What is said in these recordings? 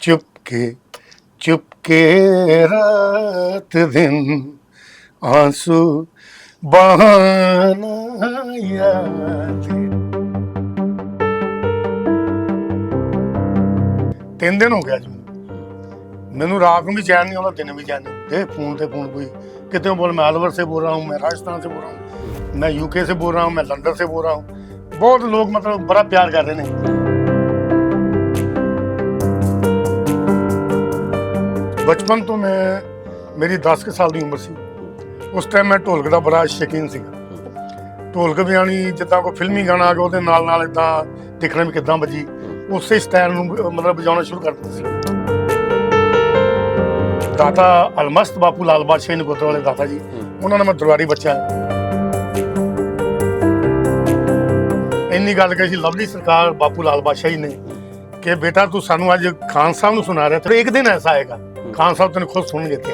चुपके चुपके रात दिन आंसू बहाना याद ਤਿੰਨ ਦਿਨ ਹੋ ਗਿਆ ਜੀ ਮੈਨੂੰ। ਮੈਨੂੰ ਰਾਤ ਨੂੰ भी चैन नहीं होता दिन भी चैन नहीं होता फोन पे फोन कोई कितने बोल मैं अलवर से बोल रहा हूँ मैं राजस्थान से बोल रहा हूँ मैं यूके से बोल रहा हूँ मैं लंदन से बोल रहा हूँ बहुत लोग मतलब बड़ा प्यार कर रहे हैं ਬਚਪਨ ਤੋਂ ਮੈਂ, ਮੇਰੀ 10 ਕੁ ਸਾਲ ਦੀ ਉਮਰ ਸੀ। ਉਸ ਟਾਈਮ ਮੈਂ ਢੋਲਕ ਦਾ ਬੜਾ ਸ਼ੌਕੀਨ ਸੀਗਾ। ਢੋਲਕ ਵਜਾਣੀ ਜਿੱਦਾਂ ਕੋਈ ਫਿਲਮੀ ਗਾਣਾ ਆ ਗਿਆ, ਉਹਦੇ ਨਾਲ ਨਾਲ ਇਦਾਂ ਦੇਖਣਾ ਵੀ ਕਿਦਾਂ ਵੱਜੀ। ਉਸੇ ਸਟਾਈਲ ਨੂੰ, ਮਤਲਬ ਵਜਾਉਣਾ ਸ਼ੁਰੂ ਕਰ ਦਿੱਤਾ ਸੀ। ਦਾਤਾ ਅਲਮਸਤ ਬਾਪੂ ਲਾਲ ਬਾਦਸ਼ਾਹ ਨੇ ਗੋਤਰ ਵਾਲੇ ਦਾਤਾ ਜੀ, ਉਹਨਾਂ ਨਾਲ ਮੈਂ ਦਰਬਾਰੀ ਬੱਚਾ ਇੰਨੀ ਗੱਲ ਕਹੀ ਸੀ, ਲਵਲੀ ਸਰਕਾਰ ਬਾਪੂ ਲਾਲ ਬਾਦਸ਼ਾਹ ਜੀ ਨੇ ਕਿ ਬੇਟਾ ਤੂੰ ਸਾਨੂੰ ਅੱਜ ਖਾਨ ਸਾਹਿਬ ਨੂੰ ਸੁਣਾ ਰਿਹਾ ਤੇ ਇੱਕ ਦਿਨ ਐਸਾ ਆਏਗਾ। ਖਾਨ ਸਾਹਿਬ ਤੈਨੂੰ ਖੁਦ ਸੁਣਨਗੇ ਤੇ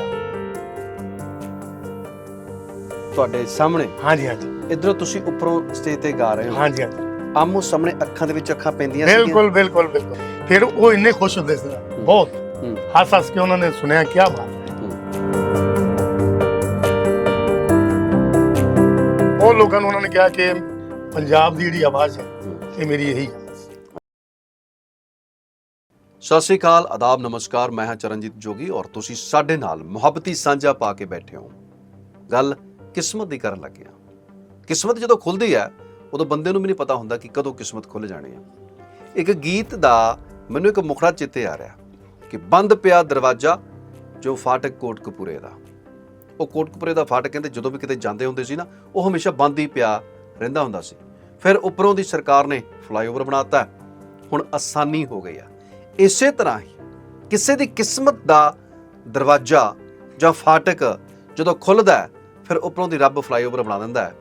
ਤੁਹਾਡੇ ਸਾਹਮਣੇ? ਹਾਂਜੀ ਹਾਂਜੀ। ਇਧਰੋਂ ਤੁਸੀਂ ਉੱਪਰੋਂ ਸਟੇਜ ਤੇ ਗਾ ਰਹੇ ਹੋ। ਹਾਂਜੀ ਹਾਂਜੀ। ਆਮੋ ਸਾਹਮਣੇ ਅੱਖਾਂ ਦੇ ਵਿੱਚ ਅੱਖਾਂ ਪੈਂਦੀਆਂ ਸੀਗੀਆਂ? ਬਿਲਕੁਲ ਬਿਲਕੁਲ ਬਿਲਕੁਲ। ਫਿਰ ਉਹ ਇੰਨੇ ਖੁਸ਼ ਹੁੰਦੇ ਸੀ ਬਹੁਤ। ਹੂੰ, ਹੱਸ ਹੱਸ ਕੇ ਉਹਨਾਂ ਨੇ ਸੁਣਿਆ ਕੀ ਬਾਤ ਹੈ। ਹੂੰ। ਉਹ ਲੋਕਾਂ ਨੂੰ ਉਹਨਾਂ ਨੇ ਕਿਹਾ ਕਿ ਪੰਜਾਬ ਦੀ ਜਿਹੜੀ ਆਵਾਜ਼ ਹੈ। ਇਹ ਮੇਰੀ ਇਹੀ ਹੈ। ਸਤਿ ਸ਼੍ਰੀ ਅਕਾਲ, ਆਦਾਬ, ਨਮਸਕਾਰ। ਮੈਂ ਹਾਂ ਚਰਨਜੀਤ ਜੋਗੀ ਔਰ ਤੁਸੀਂ ਸਾਡੇ ਨਾਲ ਮੁਹੱਬਤੀ ਸਾਂਝਾ ਪਾ ਕੇ ਬੈਠੇ ਹੋ। ਗੱਲ ਕਿਸਮਤ ਦੀ ਕਰਨ ਲੱਗਿਆ ਕਿਸਮਤ ਜਦੋਂ ਖੁੱਲਦੀ ਹੈ, ਉਦੋਂ ਬੰਦੇ ਨੂੰ ਵੀ ਨਹੀਂ ਪਤਾ ਹੁੰਦਾ ਕਿ ਕਦੋਂ ਕਿਸਮਤ ਖੁੱਲ ਜਾਣੀ ਹੈ। ਇੱਕ ਗੀਤ ਦਾ ਮੈਨੂੰ ਇੱਕ ਮੁਖੜਾ ਚਿੱਤੇ ਆ ਰਿਹਾ ਕਿ ਬੰਦ ਪਿਆ ਦਰਵਾਜ਼ਾ ਜੋ ਫਾਟਕ ਕੋਟਕਪੂਰੇ ਦਾ। ਉਹ ਕੋਟਕਪੂਰੇ ਦਾ ਫਾਟਕ ਕਹਿੰਦੇ ਜਦੋਂ ਵੀ ਕਿਤੇ ਜਾਂਦੇ ਹੁੰਦੇ ਸੀ ਨਾ, ਉਹ ਹਮੇਸ਼ਾ ਬੰਦ ਹੀ ਪਿਆ ਰਹਿੰਦਾ ਹੁੰਦਾ ਸੀ। ਫਿਰ ਉੱਪਰੋਂ ਦੀ ਸਰਕਾਰ ਨੇ ਫਲਾਈਓਵਰ ਬਣਾਤਾ ਹੁਣ ਆਸਾਨੀ ਹੋ ਗਈ ਆ। ਇਸੇ ਤਰ੍ਹਾਂ ਹੀ ਕਿਸੇ ਦੀ ਕਿਸਮਤ ਦਾ ਦਰਵਾਜ਼ਾ ਜਾਂ ਫਾਟਕ ਜਦੋਂ ਖੁੱਲਦਾ ਹੈ, ਫਿਰ ਉੱਪਰੋਂ ਦੀ ਰੱਬ ਫਲਾਈਓਵਰ ਬਣਾ ਦਿੰਦਾ ਹੈ,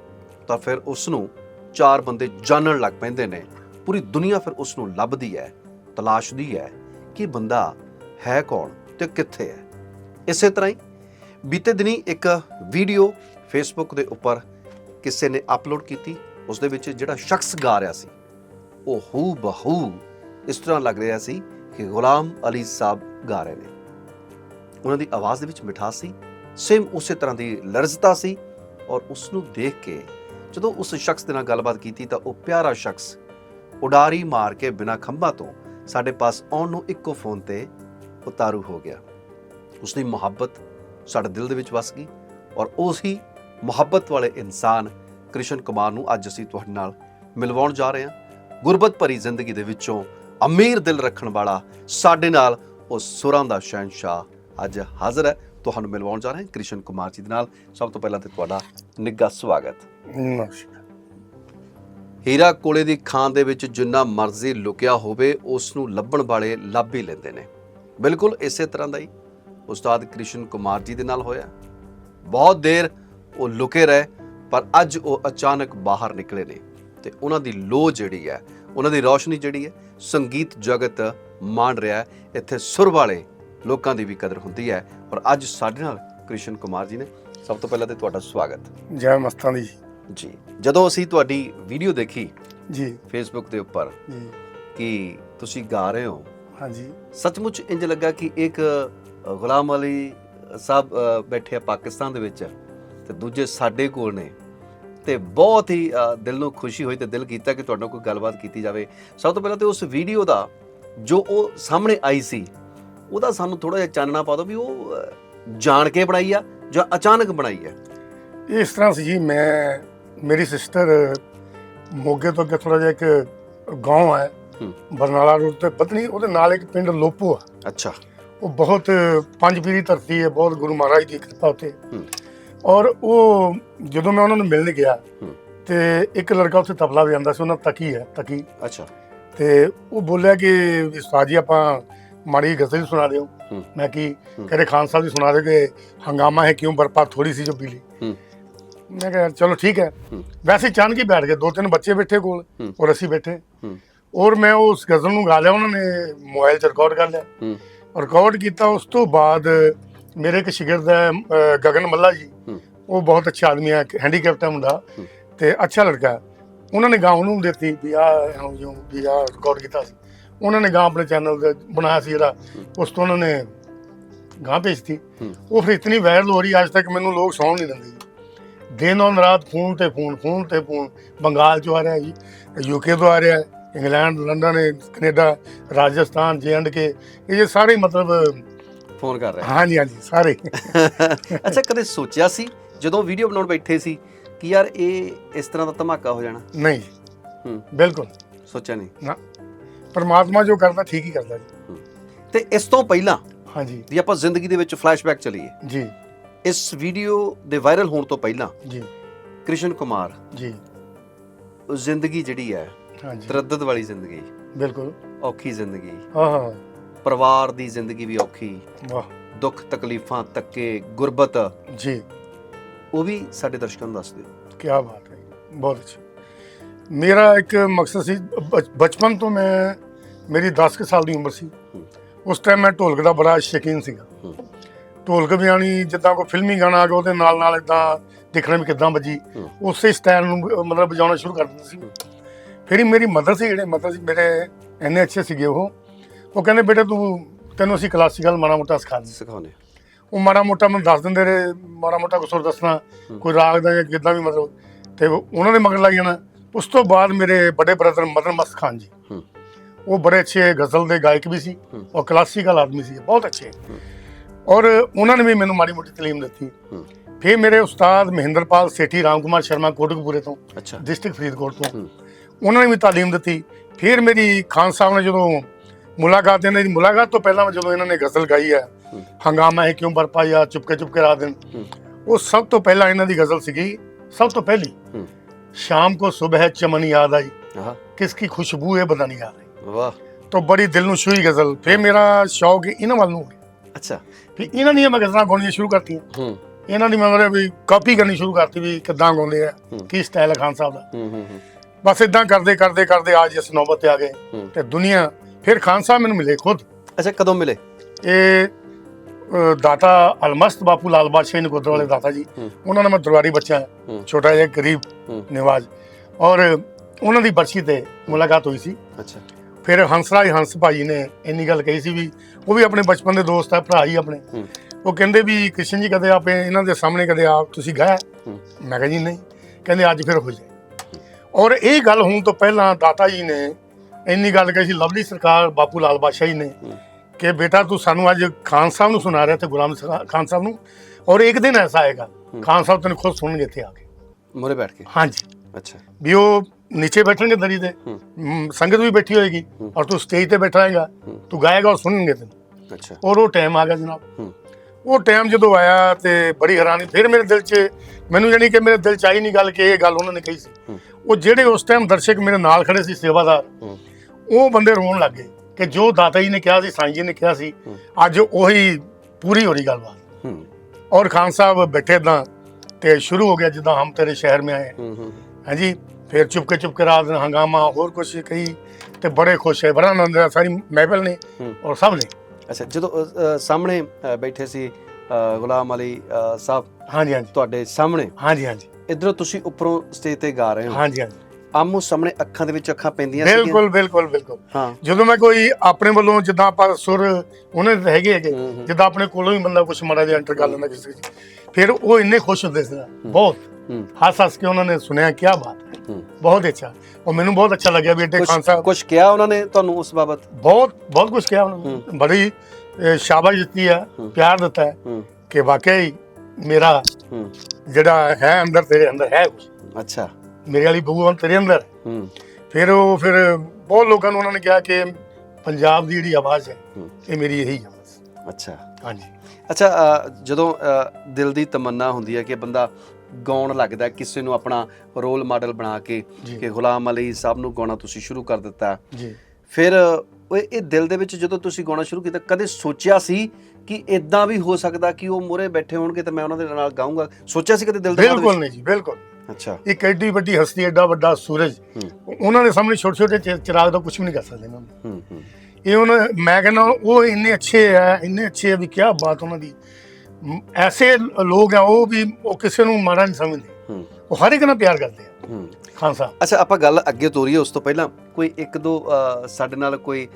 ਤਾਂ ਫਿਰ ਉਸ ਨੂੰ ਚਾਰ ਬੰਦੇ ਜਾਣਨ ਲੱਗ ਪੈਂਦੇ ਨੇ। ਪੂਰੀ ਦੁਨੀਆ ਫਿਰ ਉਸ ਨੂੰ ਲੱਭਦੀ ਹੈ ਤਲਾਸ਼ਦੀ ਹੈ ਕਿ ਬੰਦਾ ਹੈ ਕੌਣ ਤੇ ਕਿੱਥੇ ਹੈ। ਇਸੇ ਤਰ੍ਹਾਂ ਹੀ ਬੀਤੇ ਦਿਨੀ ਇੱਕ ਵੀਡੀਓ ਫੇਸਬੁੱਕ ਦੇ ਉੱਪਰ ਕਿਸੇ ਨੇ ਅਪਲੋਡ ਕੀਤੀ ਉਸ ਦੇ ਵਿੱਚ ਜਿਹੜਾ ਸ਼ਖਸ ਗਾ ਰਿਹਾ ਸੀ ਉਹ ਹੂ ਬਹੂ ਇਸ ਤਰ੍ਹਾਂ ਲੱਗ ਰਿਹਾ ਸੀ ਕਿ ਗੁਲਾਮ ਅਲੀ ਸਾਹਿਬ ਗਾ ਰਹੇ ਨੇ। ਉਹਨਾਂ ਦੀ ਆਵਾਜ਼ ਦੇ ਵਿੱਚ ਮਿਠਾਸ ਸੀ, ਸੇਮ ਉਸੇ ਤਰ੍ਹਾਂ ਦੀ ਲਰਜ਼ਤਾ ਸੀ ਔਰ ਉਸ ਨੂੰ ਦੇਖ ਕੇ ਜਦੋਂ ਉਸ ਸ਼ਖਸ ਦੇ ਨਾਲ ਗੱਲਬਾਤ ਕੀਤੀ ਤਾਂ ਉਹ ਪਿਆਰਾ ਸ਼ਖਸ ਉਡਾਰੀ ਮਾਰ ਕੇ ਬਿਨਾਂ ਖੰਭਾਂ ਤੋਂ ਸਾਡੇ ਪਾਸ ਆਉਣ ਨੂੰ ਇੱਕੋ ਫੋਨ ਤੇ ਉਤਾਰੂ ਹੋ ਗਿਆ। ਉਸ ਦੀ ਮੁਹੱਬਤ ਸਾਡੇ ਦਿਲ ਦੇ ਵਿੱਚ ਵਸ ਗਈ ਔਰ ਉਸ ਹੀ ਮੁਹੱਬਤ ਵਾਲੇ ਇਨਸਾਨ ਕ੍ਰਿਸ਼ਨ ਕੁਮਾਰ ਨੂੰ ਅੱਜ ਅਸੀਂ ਤੁਹਾਡੇ ਨਾਲ ਮਿਲਵਾਉਣ ਜਾ ਰਹੇ ਹਾਂ। ਗੁਰਬਤ ਭਰੀ ਜ਼ਿੰਦਗੀ ਦੇ ਵਿੱਚੋਂ ਅਮੀਰ ਦਿਲ ਰੱਖਣ ਵਾਲਾ ਸਾਡੇ ਨਾਲ ਉਹ ਸੁਰਾਂ ਦਾ ਸ਼ਹਿਨशाह ਅੱਜ ਹਾਜ਼ਰ ਹੈ। ਤੁਹਾਨੂੰ ਮਿਲਵਾਉਣ ਜਾ ਰਹੇ ਹਾਂ ਕ੍ਰਿਸ਼ਨ ਕੁਮਾਰ ਜੀ ਦੇ ਨਾਲ। ਸਭ ਤੋਂ ਪਹਿਲਾਂ ਤੇ ਤੁਹਾਡਾ ਨਿੱਘਾ ਸਵਾਗਤ। ਨਮਸਕਾਰ। ਹੀਰਾ ਕੋਲੇ ਦੀ ਖਾਨ ਦੇ ਵਿੱਚ ਜਿੰਨਾ ਮਰਜ਼ੀ ਲੁਕਿਆ ਹੋਵੇ ਉਸ ਨੂੰ ਲੱਭਣ ਵਾਲੇ ਲੱਭ ਹੀ ਲੈਂਦੇ ਨੇ। ਬਿਲਕੁਲ ਇਸੇ ਤਰ੍ਹਾਂ ਦਾ ਹੀ ਉਸਤਾਦ ਕ੍ਰਿਸ਼ਨ ਕੁਮਾਰ ਜੀ ਦੇ ਨਾਲ ਹੋਇਆ। ਬਹੁਤ ਦੇਰ ਉਹ ਲੁਕੇ ਰਹੇ ਪਰ ਅੱਜ ਉਹ ਅਚਾਨਕ ਬਾਹਰ ਨਿਕਲੇ ਨੇ ਤੇ ਉਹਨਾਂ ਦੀ ਲੋ ਜਿਹੜੀ ਹੈ ਉਹਨਾਂ ਦੀ ਰੌਸ਼ਨੀ ਜਿਹੜੀ ਹੈ ਸੰਗੀਤ ਜਗਤ ਮਾਣ ਰਿਹਾ ਹੈ। ਇੱਥੇ ਸੁਰ ਵਾਲੇ ਲੋਕਾਂ ਦੀ ਵੀ ਕਦਰ ਹੁੰਦੀ ਹੈ। ਔਰ ਅੱਜ ਸਾਡੇ ਨਾਲ ਕ੍ਰਿਸ਼ਨ ਕੁਮਾਰ ਜੀ ਨੇ। ਸਭ ਤੋਂ ਪਹਿਲਾਂ ਤੇ ਤੁਹਾਡਾ ਸਵਾਗਤ। ਜੈ ਮਸਤਾਂ ਦੀ। ਜੀ। ਜਦੋਂ ਅਸੀਂ ਤੁਹਾਡੀ ਵੀਡੀਓ ਦੇਖੀ ਜੀ। ਫੇਸਬੁੱਕ ਦੇ ਉੱਪਰ ਜੀ। ਕਿ ਤੁਸੀਂ ਗਾ ਰਹੇ ਹੋ। ਹਾਂਜੀ। ਸੱਚਮੁੱਚ ਇੰਜ ਲੱਗਾ ਕਿ ਇੱਕ ਗੁਲਾਮ ਅਲੀ ਸਾਹਿਬ ਬੈਠੇ ਆ ਪਾਕਿਸਤਾਨ ਦੇ ਵਿੱਚ ਤੇ ਦੂਜੇ ਸਾਡੇ ਕੋਲ ਨੇ। ਤੇ ਬਹੁਤ ਹੀ ਦਿਲ ਨੂੰ ਖੁਸ਼ੀ ਹੋਈ ਤੇ ਦਿਲ ਕੀਤਾ ਕਿ ਤੁਹਾਡੇ ਨਾਲ ਕੋਈ ਗੱਲਬਾਤ ਕੀਤੀ ਜਾਵੇ। ਸਭ ਤੋਂ ਪਹਿਲਾਂ ਤੇ ਉਸ ਵੀਡੀਓ ਦਾ ਜੋ ਉਹ ਸਾਹਮਣੇ ਆਈ ਸੀ ਉਹਦਾ ਸਾਨੂੰ ਥੋੜਾ ਜਿਹਾ ਚਾਨਣਾ ਪਾ ਦਿਓ ਵੀ ਉਹ ਜਾਣ ਕੇ ਬਣਾਈ ਆ ਜਾਂ ਅਚਾਨਕ ਬਣਾਈ ਆ। ਇਸ ਤਰ੍ਹਾਂ ਸੀ ਜੀ ਮੈਂ ਮੇਰੀ ਸਿਸਟਰ ਮੋਗੇ ਤੋਂ ਅੱਗੇ ਥੋੜਾ ਜਿਹਾ ਇੱਕ گاਉਂ ਹੈ ਬਰਨਾਲਾ ਰੋਡ ਤੇ ਪਤਨੀ ਉਹਦੇ ਨਾਲ ਇੱਕ ਪਿੰਡ ਲੋਪੋ ਆ। ਅੱਛਾ। ਉਹ ਬਹੁਤ ਪੰਜ ਪੀਰੀ ਧਰਤੀ ਹੈ ਬਹੁਤ ਗੁਰੂ ਮਹਾਰਾਜ ਦੀ ਕਿਰਪਾ ਉਤੇ। ਔਰ ਉਹ ਜਦੋਂ ਮੈਂ ਉਹਨਾਂ ਨੂੰ ਮਿਲਣ ਗਿਆ। ਤੇ ਇੱਕ ਲੜਕਾ ਉੱਥੇ ਤਬਲਾ ਵਜਾਉਂਦਾ ਸੀ ਉਹਨਾਂ ਤਕੀ ਹੈ ਤਕੀ ਅੱਛਾ ਤੇ ਉਹ ਬੋਲਿਆ ਕਿ ਉਸਤਾਦ ਜੀ ਆਪਾਂ ਮਾੜੀ ਗਜ਼ਲ ਸੁਣਾ ਦਿਓ। ਮੈਂ ਕੀ। ਕਹਿੰਦੇ ਖਾਨ ਸਾਹਿਬ ਦੀ ਸੁਣਾ ਦੇ ਕਿ ਹੰਗਾਮਾ ਹੈ ਕਿਉਂ ਬਰਪਾ ਥੋੜੀ ਸੀ ਜੋ ਪੀਲੀ ਹੂੰ। ਮੈਂ ਕਿਹਾ ਚਲੋ ਠੀਕ ਹੈ। ਵੈਸੇ ਚਾਨ ਕੇ ਬੈਠ ਗਏ ਦੋ ਤਿੰਨ ਬੱਚੇ ਬੈਠੇ ਕੋਲ। ਔਰ ਅਸੀਂ ਬੈਠੇ। ਔਰ ਮੈਂ ਉਸ ਗਜ਼ਲ ਨੂੰ ਗਾ ਲਿਆ ਉਹਨਾਂ ਨੇ ਮੋਬਾਈਲ 'ਚ ਰਿਕਾਰਡ ਕਰ ਲਿਆ। ਰਿਕਾਰਡ ਕੀਤਾ ਉਸ ਤੋਂ ਬਾਅਦ ਮੇਰੇ ਇੱਕ ਸ਼ਾਗਿਰਦ ਹੈ ਗਗਨ ਮੱਲਾ ਜੀ। ਉਹ ਬਹੁਤ ਅੱਛਾ ਆਦਮੀ ਹੈ ਹੈਂਡੀਕੈਪਟ ਹੈ ਮੁੰਡਾ ਤੇ ਅੱਛਾ ਲੜਕਾ ਹੈ। ਉਹਨਾਂ ਨੇ ਗਾਉਣ ਨੂੰ ਦਿੱਤੀ ਵੀ ਆ ਜਿਉਂ ਵੀ ਆ ਰਿਕਾਰਡ ਕੀਤਾ ਸੀ। ਉਹਨਾਂ ਨੇ ਗਾਂ ਆਪਣੇ ਚੈਨਲ ਤੇ ਬਣਾਇਆ ਸੀ ਜਿਹੜਾ ਉਸ ਤੋਂ ਉਹਨਾਂ ਨੇ ਗਾਂ ਭੇਜਤੀ ਹੂੰ। ਉਹ ਫਿਰ ਇਤਨੀ ਵਾਇਰਲ ਹੋ ਰਹੀ ਅੱਜ ਤੱਕ ਮੈਨੂੰ ਲੋਕ ਸੌਣ ਨਹੀਂ ਦਿੰਦੇ ਦਿਨ ਔਰ ਰਾਤ ਫੋਨ ਤੇ ਫੋਨ ਫੋਨ ਤੇ ਫੋਨ। ਬੰਗਾਲ ਚੋਂ ਆ ਰਿਹਾ ਜੀ ਯੂਕੇ ਤੋਂ ਆ ਰਿਹਾ ਇੰਗਲੈਂਡ ਲੰਡਨ ਕੈਨੇਡਾ ਰਾਜਸਥਾਨ ਜੇ ਐਂਡ ਕੇ ਇਹ ਸਾਰੇ ਮਤਲਬ ਫੋਨ ਕਰ ਰਿਹਾ। ਹਾਂਜੀ ਹਾਂਜੀ ਸਾਰੇ। ਅੱਛਾ ਕਦੇ ਸੋਚਿਆ ਸੀ ਜਦੋਂ ਵੀਡੀਓ ਬਣਾਉਣ ਬੈਠੇ ਸੀ ਕਿ ਯਾਰ ਇਹ ਇਸ ਤਰ੍ਹਾਂ ਦਾ ਧਮਾਕਾ ਹੋ ਜਾਣਾ। ਨਹੀਂ। ਹੂੰ। ਬਿਲਕੁਲ। ਸੋਚਿਆ ਨਹੀਂ? ਨਾ। ਪਰਮਾਤਮਾ ਜੋ ਕਰਦਾ ਠੀਕ ਹੀ ਕਰਦਾ ਜੀ। ਤੇ ਇਸ ਤੋਂ ਪਹਿਲਾਂ ਹਾਂਜੀ। ਜੇ ਆਪਾਂ ਜ਼ਿੰਦਗੀ ਦੇ ਵਿੱਚ ਫਲੈਸ਼ਬੈਕ ਚਲੀਏ। ਜੀ। ਇਸ ਵੀਡੀਓ ਦੇ ਵਾਇਰਲ ਹੋਣ ਤੋਂ ਪਹਿਲਾਂ ਜੀ। ਕ੍ਰਿਸ਼ਨ ਕੁਮਾਰ ਜੀ। ਉਹ ਜ਼ਿੰਦਗੀ ਜਿਹੜੀ ਹੈ ਹਾਂਜੀ। ਤਰੱਦਦ ਵਾਲੀ ਜ਼ਿੰਦਗੀ। ਬਿਲਕੁਲ। ਔਖੀ ਜ਼ਿੰਦਗੀ। ਹਾਂ ਹਾਂ। ਪਰਿਵਾਰ ਦੀ ਜ਼ਿੰਦਗੀ ਵੀ ਔਖੀ। ਵਾਹ। ਦੁੱਖ ਤਕਲੀਫਾਂ ਤੱਕੇ ਗੁਰਬਤ। ਜੀ। ਉਹ ਵੀ ਸਾਡੇ ਦਰਸ਼ਕਾਂ ਨੂੰ ਦੱਸ ਦਿਓ ਕੀ ਬਾਤ ਹੈ ਬਹੁਤ ਅੱਛਾ ਮੇਰਾ ਇੱਕ ਮਕਸਦ ਸੀ ਬਚ- ਬਚਪਨ ਤੋਂ ਮੈਂ ਮੇਰੀ 10 ਕੁ ਸਾਲ ਦੀ ਉਮਰ ਸੀ। ਉਸ ਟਾਈਮ ਮੈਂ ਢੋਲਕ ਦਾ ਬੜਾ ਸ਼ੌਕੀਨ ਸੀਗਾ ਹੂੰ। ਢੋਲਕ ਵਿਆਣੀ ਜਿੱਦਾਂ ਕੋਈ ਫਿਲਮੀ ਗਾਣਾ ਆ ਗਿਆ ਉਹਦੇ ਨਾਲ ਨਾਲ ਇਦਾਂ ਦੇਖਣਾ ਵੀ ਕਿੱਦਾਂ ਵੱਜੀ ਹੂੰ। ਉਸੇ ਸਟਾਈਲ ਨੂੰ ਅਹ ਮਤਲਬ ਵਜਾਉਣਾ ਸ਼ੁਰੂ ਕਰ ਦਿੱਤਾ ਸੀ। ਫਿਰ ਹੀ ਮੇਰੀ ਮਦਰ ਸੀ ਜਿਹੜੇ ਮਦਰ ਸੀ ਮੇਰੇ ਇੰਨੇ ਅੱਛੇ ਸੀਗੇ ਉਹ ਉਹ ਕਹਿੰਦੇ ਬੇਟਾ ਤੂੰ ਤੈਨੂੰ ਅਸੀਂ ਕਲਾਸੀਕਲ ਮਾੜਾ ਮੋਟਾ ਸਿਖਾ ਦਿੰਦੇ ਸਿਖਾਉਣੇ ਉਹ ਮਾੜਾ ਮੋਟਾ ਮੈਨੂੰ ਦੱਸ ਦਿੰਦੇ ਰਹੇ ਮਾੜਾ ਮੋਟਾ ਕੁਛ ਹੋਰ ਦੱਸਣਾ। ਕੋਈ ਰਾਗ ਦਾ ਜਾਂ ਕਿੱਦਾਂ ਵੀ ਮਤਲਬ ਤੇ ਉਹ- ਉਹਨਾਂ ਦੇ ਮਗਰ ਲੱਗ ਜਾਣਾ ਉਸ ਤੋਂ ਬਾਅਦ ਮੇਰੇ ਵੱਡੇ ਬ੍ਰਦਰ ਮਦਨ ਮਸਤ ਖਾਨ ਜੀ। ਉਹ ਬੜੇ ਅੱਛੇ ਗਜ਼ਲ ਦੇ ਗਾਇਕ ਵੀ ਸੀ। ਔਰ ਕਲਾਸੀਕਲ ਆਦਮੀ ਸੀ ਬਹੁਤ ਅੱਛੇ। ਔਰ ਉਹਨਾਂ ਨੇ ਵੀ ਮੈਨੂੰ ਮਾੜੀ ਮੋਟੀ ਤਾਲੀਮ ਦਿੱਤੀ। ਫਿਰ ਮੇਰੇ ਉਸਤਾਦ ਮਹਿੰਦਰਪਾਲ ਸੇਠੀ ਰਾਮ ਕੁਮਾਰ ਸ਼ਰਮਾ ਕੋਟਕਪੂਰੇ ਤੋਂ ਅੱਛਾ ਡਿਸਟ੍ਰਿਕਟ ਫਰੀਦਕੋਟ ਤੋਂ। ਉਹਨਾਂ ਨੇ ਵੀ ਤਾਲੀਮ ਦਿੱਤੀ ਫਿਰ ਮੇਰੀ ਖਾਨ ਸਾਹਿਬ ਨੇ ਜਦੋਂ ਮੁਲਾਕਾਤ ਇਹਨਾਂ ਦੀ ਮੁਲਾਕਾਤ ਤੋਂ ਪਹਿਲਾਂ ਜਦੋਂ ਇਹਨਾਂ ਨੇ ਗਜ਼ਲ ਗਾਈ ਹੈ ਹੰਗਾਮਾ ਹੈ ਕਿਉਂ ਬਰਪਾ ਜਾਂ ਚੁਪਕੇ ਚੁਪਕੇ ਰਾਤ ਦਿਨ ਉਹ ਸਭ ਤੋਂ ਪਹਿਲਾਂ ਇਹਨਾਂ ਦੀ ਗਜ਼ਲ ਸੀਗੀ ਸਭ ਤੋਂ ਪਹਿਲੀ। ਸ਼ਾਮ ਕੋ ਸਵੇਰ ਚਮਨ ਯਾਦ ਆਈ। ਕਿਸ ਕੀ ਖੁਸ਼ਬੂ ਹੈ ਪਤਾ ਨਹੀਂ ਆ ਵਾਹ। ਤੋਂ ਬੜੀ ਦਿਲ ਨੂੰ ਛੂਹੀ ਗਜ਼ਲ। ਫੇ ਮੇਰਾ ਸ਼ੌਕ ਇਹਨਾਂ ਵੱਲ ਨੂੰ ਅੱਛਾ। ਫੇ ਇਹਨਾਂ ਨੇ ਮੈਂ ਗਜ਼ਲਾਂ ਗਾਉਣੀਆਂ ਸ਼ੁਰੂ ਕਰਤੀ ਹੂੰ। ਇਹਨਾਂ ਦੀ ਮੈਂ ਵੀ ਕਾਪੀ ਕਰਨੀ ਸ਼ੁਰੂ ਕਰਤੀ ਵੀ ਕਿਦਾਂ ਗਾਉਂਦੇ ਆ ਕੀ ਸਟਾਈਲ ਖਾਨ ਸਾਹਿਬ ਦਾ। ਹੂੰ ਹੂੰ ਬਸ ਇਦਾਂ ਕਰਦੇ ਕਰਦੇ ਕਰਦੇ ਆ ਇਸ ਨੌਬਤ ਤੇ ਆ ਗਏ ਤੇ ਦੁਨੀਆ ਫਿਰ ਖਾਨ ਸਾਹਿਬ ਮੈਨੂੰ ਮਿਲੇ ਖੁਦ ਅੱਛਾ ਕਦੋਂ ਮਿਲੇ ਇਹ ਅ, ਦਾਤਾ ਅਲਮਸਤ ਬਾਪੂ ਲਾਲ ਬਾਦਸ਼ਾਹ ਨੇ ਗੁਰਦੁਆਰੇ ਵਾਲੇ ਦਾਤਾ ਜੀ ਹੂੰ। ਉਹਨਾਂ ਦਾ ਮੈਂ ਦਰਬਾਰੀ ਬੱਚਾ ਹਾਂ ਹੂੰ। ਛੋਟਾ ਜਿਹਾ ਗਰੀਬ ਹੂੰ। ਨਿਵਾਜ ਔਰ ਉਹਨਾਂ ਦੀ ਬਰਸੀ ਤੇ ਮੁਲਾਕਾਤ ਹੋਈ ਸੀ ਅੱਛਾ ਫਿਰ ਹੰਸਰਾਜ ਹੰਸ ਭਾਈ ਨੇ ਇੰਨੀ ਗੱਲ ਕਹੀ ਸੀ ਵੀ ਉਹ ਵੀ ਆਪਣੇ ਬਚਪਨ ਦੇ ਦੋਸਤ ਆ ਭਰਾ ਹੀ ਆਪਣੇ ਹੂੰ। ਉਹ ਕਹਿੰਦੇ ਵੀ ਕ੍ਰਿਸ਼ਨ ਜੀ ਕਦੇ ਆਪੇ ਇਹਨਾਂ ਦੇ ਸਾਹਮਣੇ ਕਦੇ ਆਪ ਤੁਸੀਂ ਗਏ ਹੂੰ। ਮੈਂ ਕਿਹਾ ਜੀ ਨਹੀਂ ਕਹਿੰਦੇ ਅੱਜ ਫਿਰ ਹੋ ਜਾਏ ਔਰ ਇਹ ਗੱਲ ਹੋਣ ਤੋਂ ਪਹਿਲਾਂ ਦਾਤਾ ਜੀ ਨੇ ਇੰਨੀ ਗੱਲ ਕਹੀ ਸੀ ਲਵਲੀ ਸਰਕਾਰ ਬਾਪੂ ਲਾਲ ਬਾਦਸ਼ਾਹ ਜੀ ਨੇ। ਕਿ ਬੇਟਾ ਤੂੰ ਸਾਨੂੰ ਅੱਜ ਖਾਨ ਸਾਹਿਬ ਨੂੰ ਸੁਣਾ ਰਿਹਾ ਤੇ ਗੁਲਾਮ ਖਾਨ ਸਾਹਿਬ ਨੂੰ ਔਰ ਇੱਕ ਦਿਨ ਐਸਾ ਆਏਗਾ। ਖਾਨ ਸਾਹਿਬ ਤੈਨੂੰ ਖੁਦ ਸੁਣਨਗੇ ਇੱਥੇ ਆ ਕੇ ਮੁਰੇ ਬੈਠ ਕੇ ਹਾਂਜੀ ਅੱਛਾ ਵੀ ਉਹ ਨੀਚੇ ਬੈਠਣਗੇ ਦਰੀ। ਮ, ਸੰਗਤ ਵੀ ਬੈਠੀ ਹੋਏਗੀ। ਔਰ ਤੂੰ ਸਟੇਜ ਤੇ ਬੈਠਾ ਹੈਗਾ। ਤੂੰ ਗਾਏਗਾ ਔਰ ਸੁਣਨਗੇ ਤੈਨੂੰ ਅੱਛਾ ਔਰ ਉਹ ਟਾਈਮ ਆ ਗਿਆ ਜਨਾਬ। ਉਹ ਟਾਈਮ ਜਦੋਂ ਆਇਆ ਤੇ ਬੜੀ ਹੈਰਾਨੀ ਫਿਰ ਮੇਰੇ ਦਿਲ 'ਚ ਮੈਨੂੰ ਜਾਨੀ ਕਿ ਮੇਰੇ ਦਿਲ 'ਚ ਆਈ ਨਹੀਂ ਗੱਲ ਕਿ ਇਹ ਗੱਲ ਉਹਨਾਂ ਨੇ ਕਹੀ ਸੀ। ਉਹ ਜਿਹੜੇ ਉਸ ਟਾਈਮ ਦਰਸ਼ਕ ਮੇਰੇ ਨਾਲ ਖੜੇ ਸੀ ਸੇਵਾਦਾਰ। ਉਹ ਬੰਦੇ ਰੋਣ ਲੱਗ ਗਏ ਕਿ ਜੋ ਦਾਤਾ ਜੀ ਨੇ ਕਿਹਾ ਸੀ ਸਾਈਂ ਜੀ ਨੇ ਕਿਹਾ ਸੀ। ਅੱਜ ਉਹੀ ਪੂਰੀ ਹੋ ਰਹੀ ਗੱਲਬਾਤ। ਔਰ ਖਾਨ ਸਾਹਿਬ ਬੈਠੇ ਤਾਂ ਤੇ ਸ਼ੁਰੂ ਹੋ ਗਿਆ ਜਿੱਦਾਂ ਹਮ ਤੇਰੇ ਸ਼ਹਿਰ ਮੇਂ ਆਏ। ਹਾਂਜੀ ਫਿਰ ਚੁਪਕੇ ਚੁਪਕੇ ਰਾਤ ਦਿਨ ਹੰਗਾਮਾ ਹੋਰ ਕੁਛ ਕਹੀ ਤੇ ਬੜੇ ਖੁਸ਼ ਹੈ ਬੜਾ ਆਨੰਦ ਸਾਰੀ ਮਹਿਫਲ ਨੇ। ਔਰ ਸਭ ਨੇ। ਅੱਛਾ ਜਦੋਂ ਸਾਹਮਣੇ ਬੈਠੇ ਸੀ ਗੁਲਾਮ ਅਲੀ ਸਾਹਿਬ ਹਾਂਜੀ ਹਾਂਜੀ। ਤੁਹਾਡੇ ਸਾਹਮਣੇ। ਹਾਂਜੀ ਹਾਂਜੀ। ਇਧਰੋਂ ਤੁਸੀਂ ਉੱਪਰੋਂ ਸਟੇਜ ਤੇ ਗਾ ਰਹੇ ਹੋ। ਹਾਂਜੀ ਹਾਂਜੀ। ਆਮੋ ਸਾਹਮਣੇ ਅੱਖਾਂ ਦੇ ਵਿੱਚ ਅੱਖਾਂ ਪੈਂਦੀਆਂ ਸੀਗੀਆਂ। ਬਿਲਕੁਲ ਬਿਲਕੁਲ ਬਿਲਕੁਲ। ਹਾਂ। ਜਦੋਂ ਮੈਂ ਕੋਈ ਆਪਣੇ ਵੱਲੋਂ ਜਿੱਦਾਂ ਆਪਾਂ ਸੁਰ ਉਹਨੇ ਹੈਗੇ ਹੈਗੇ। ਜਿੱਦਾਂ ਆਪਣੇ ਕੋਲੋਂ ਹੀ ਬੰਦਾ ਕੁਝ ਮਾੜਾ ਜਿਹਾ ਐਂਟਰ ਕਰ ਲੈਂਦਾ ਕਿਸੇ ਚ ਫਿਰ ਉਹ ਇੰਨੇ ਖੁਸ਼ ਹੁੰਦੇ ਸੀ ਬਹੁਤ। ਹੱਸ ਹੱਸ ਕੇ ਉਹਨਾਂ ਨੇ ਸੁਣਿਆ ਕੀ ਬਾਤ ਹੈ। ਬਹੁਤ ਅੱਛਾ। ਉਹ ਮੈਨੂੰ ਬਹੁਤ ਅੱਛਾ ਲੱਗਿਆ ਵੀ ਏਡੇ ਖਾਨ ਕੁਝ ਸਾਹਿਬ। ਕੁਝ ਕਿਹਾ ਉਹਨਾਂ ਨੇ ਤੁਹਾਨੂੰ ਉਸ ਬਾਬਤ? ਬਹੁਤ ਬਹੁਤ ਕੁਝ ਕਿਹਾ ਉਹਨਾਂ ਨੇ। ਬੜੀ ਸ਼ਾਬਾਸ਼ ਦਿੱਤੀ ਹੈ ਹੂੰ। ਪਿਆਰ ਦਿੱਤਾ ਹੈ ਕਿ ਵਾਕਈ ਮੇਰਾ ਜਿਹੜਾ ਹੈ ਅੰਦਰ ਤੇਰੇ ਅੰਦਰ ਹੈ ਕੁਛ। ਅੱਛਾ। ਮੇਰੇ ਵਾਲੀ ਭਗਵਾਨ ਤੇਰੇ ਅੰਦਰ। ਹੈ। ਫਿਰ ਉਹ ਫਿਰ ਬਹੁਤ ਲੋਕਾਂ ਨੂੰ ਉਹਨਾਂ ਨੇ ਕਿਹਾ ਕਿ ਪੰਜਾਬ ਦੀ ਜਿਹੜੀ ਆਵਾਜ਼ ਹੈ। ਇਹ ਮੇਰੀ ਇਹੀ ਹੈ ਅੱਛਾ। ਹਾਂਜੀ। ਅੱਛਾ ਜਦੋਂ ਦਿਲ ਦੀ ਤਮੰਨਾ ਹੁੰਦੀ ਹੈ ਕਿ ਬੰਦਾ ਗਾਉਣ ਲੱਗਦਾ ਕਿਸੇ ਨੂੰ ਆਪਣਾ ਰੋਲ ਮਾਡਲ ਬਣਾ ਕੇ ਕਿ ਗੁਲਾਮ ਅਲੀ ਸਾਹਿਬ ਨੂੰ ਗਾਉਣਾ ਤੁਸੀਂ ਸ਼ੁਰੂ ਕਰ ਦਿੱਤਾ। ਜੀ। ਫਿਰ ਇਹ ਦਿਲ ਦੇ ਵਿੱਚ ਜਦੋਂ ਤੁਸੀਂ ਗਾਉਣਾ ਸ਼ੁਰੂ ਕੀਤਾ ਕਦੇ ਸੋਚਿਆ ਸੀ ਕਿ ਇਦਾਂ ਵੀ ਹੋ ਸਕਦਾ ਕਿ ਉਹ ਮੂਹਰੇ ਬੈਠੇ ਹੋਣਗੇ ਤੇ ਮੈਂ ਉਹਨਾਂ ਦੇ ਨਾਲ ਗਾਉਂਗਾ ਸੋਚਿਆ ਸੀ ਕਦੇ ਦਿਲ ਦੇ ਬਾਅਦ ਬਿਲਕੁਲ ਨਹੀਂ ਜੀ ਬਿਲਕੁਲ। ਵਿੱਚ? ਅੱਛਾ। ਇੱਕ ਐਡੀ ਵੱਡੀ ਹਸਤੀ ਐਡਾ ਵੱਡਾ ਸੂਰਜ ਉਹਨਾਂ ਦੇ ਸਾਹਮਣੇ ਛੋਟੇ ਛੋਟੇ ਚਿਰਾਗ ਦਾ ਕੁਝ ਵੀ ਨਹੀਂ ਕਰ ਸਕਦੇ ਇਹਨਾਂ ਨੂੰ। ਹੂੰ ਹੂੰ। ਇਹ ਉਹਨਾਂ ਮੈਂ ਕਹਿੰਦਾ ਉਹ ਇੰਨੇ ਅੱਛੇ ਆ ਇੰਨੇ ਅੱਛੇ ਆ ਵੀ ਕੀ ਬਾਤ ਉਹਨਾਂ ਦੀ। ਐਸੇ ਲੋਕ ਆ ਉਹ ਵੀ ਉਹ ਕਿਸੇ ਨੂੰ ਮਾੜਾ ਨਹੀਂ ਸਮਝਦੇ। ਉਹ ਹਰ ਇੱਕ ਨਾਲ ਪਿਆਰ ਕਰਦੇ ਆ। ਹੂੰ। ਖਾਨ ਸਾਹਿਬ। ਅੱਛਾ ਆਪਾਂ ਗੱਲ ਅੱਗੇ ਤੋਰੀਏ ਉਸ ਤੋਂ ਪਹਿਲਾਂ ਕੋਈ ਇੱਕ ਦੋ ਸਾਡੇ ਨਾਲ ਕੋਈ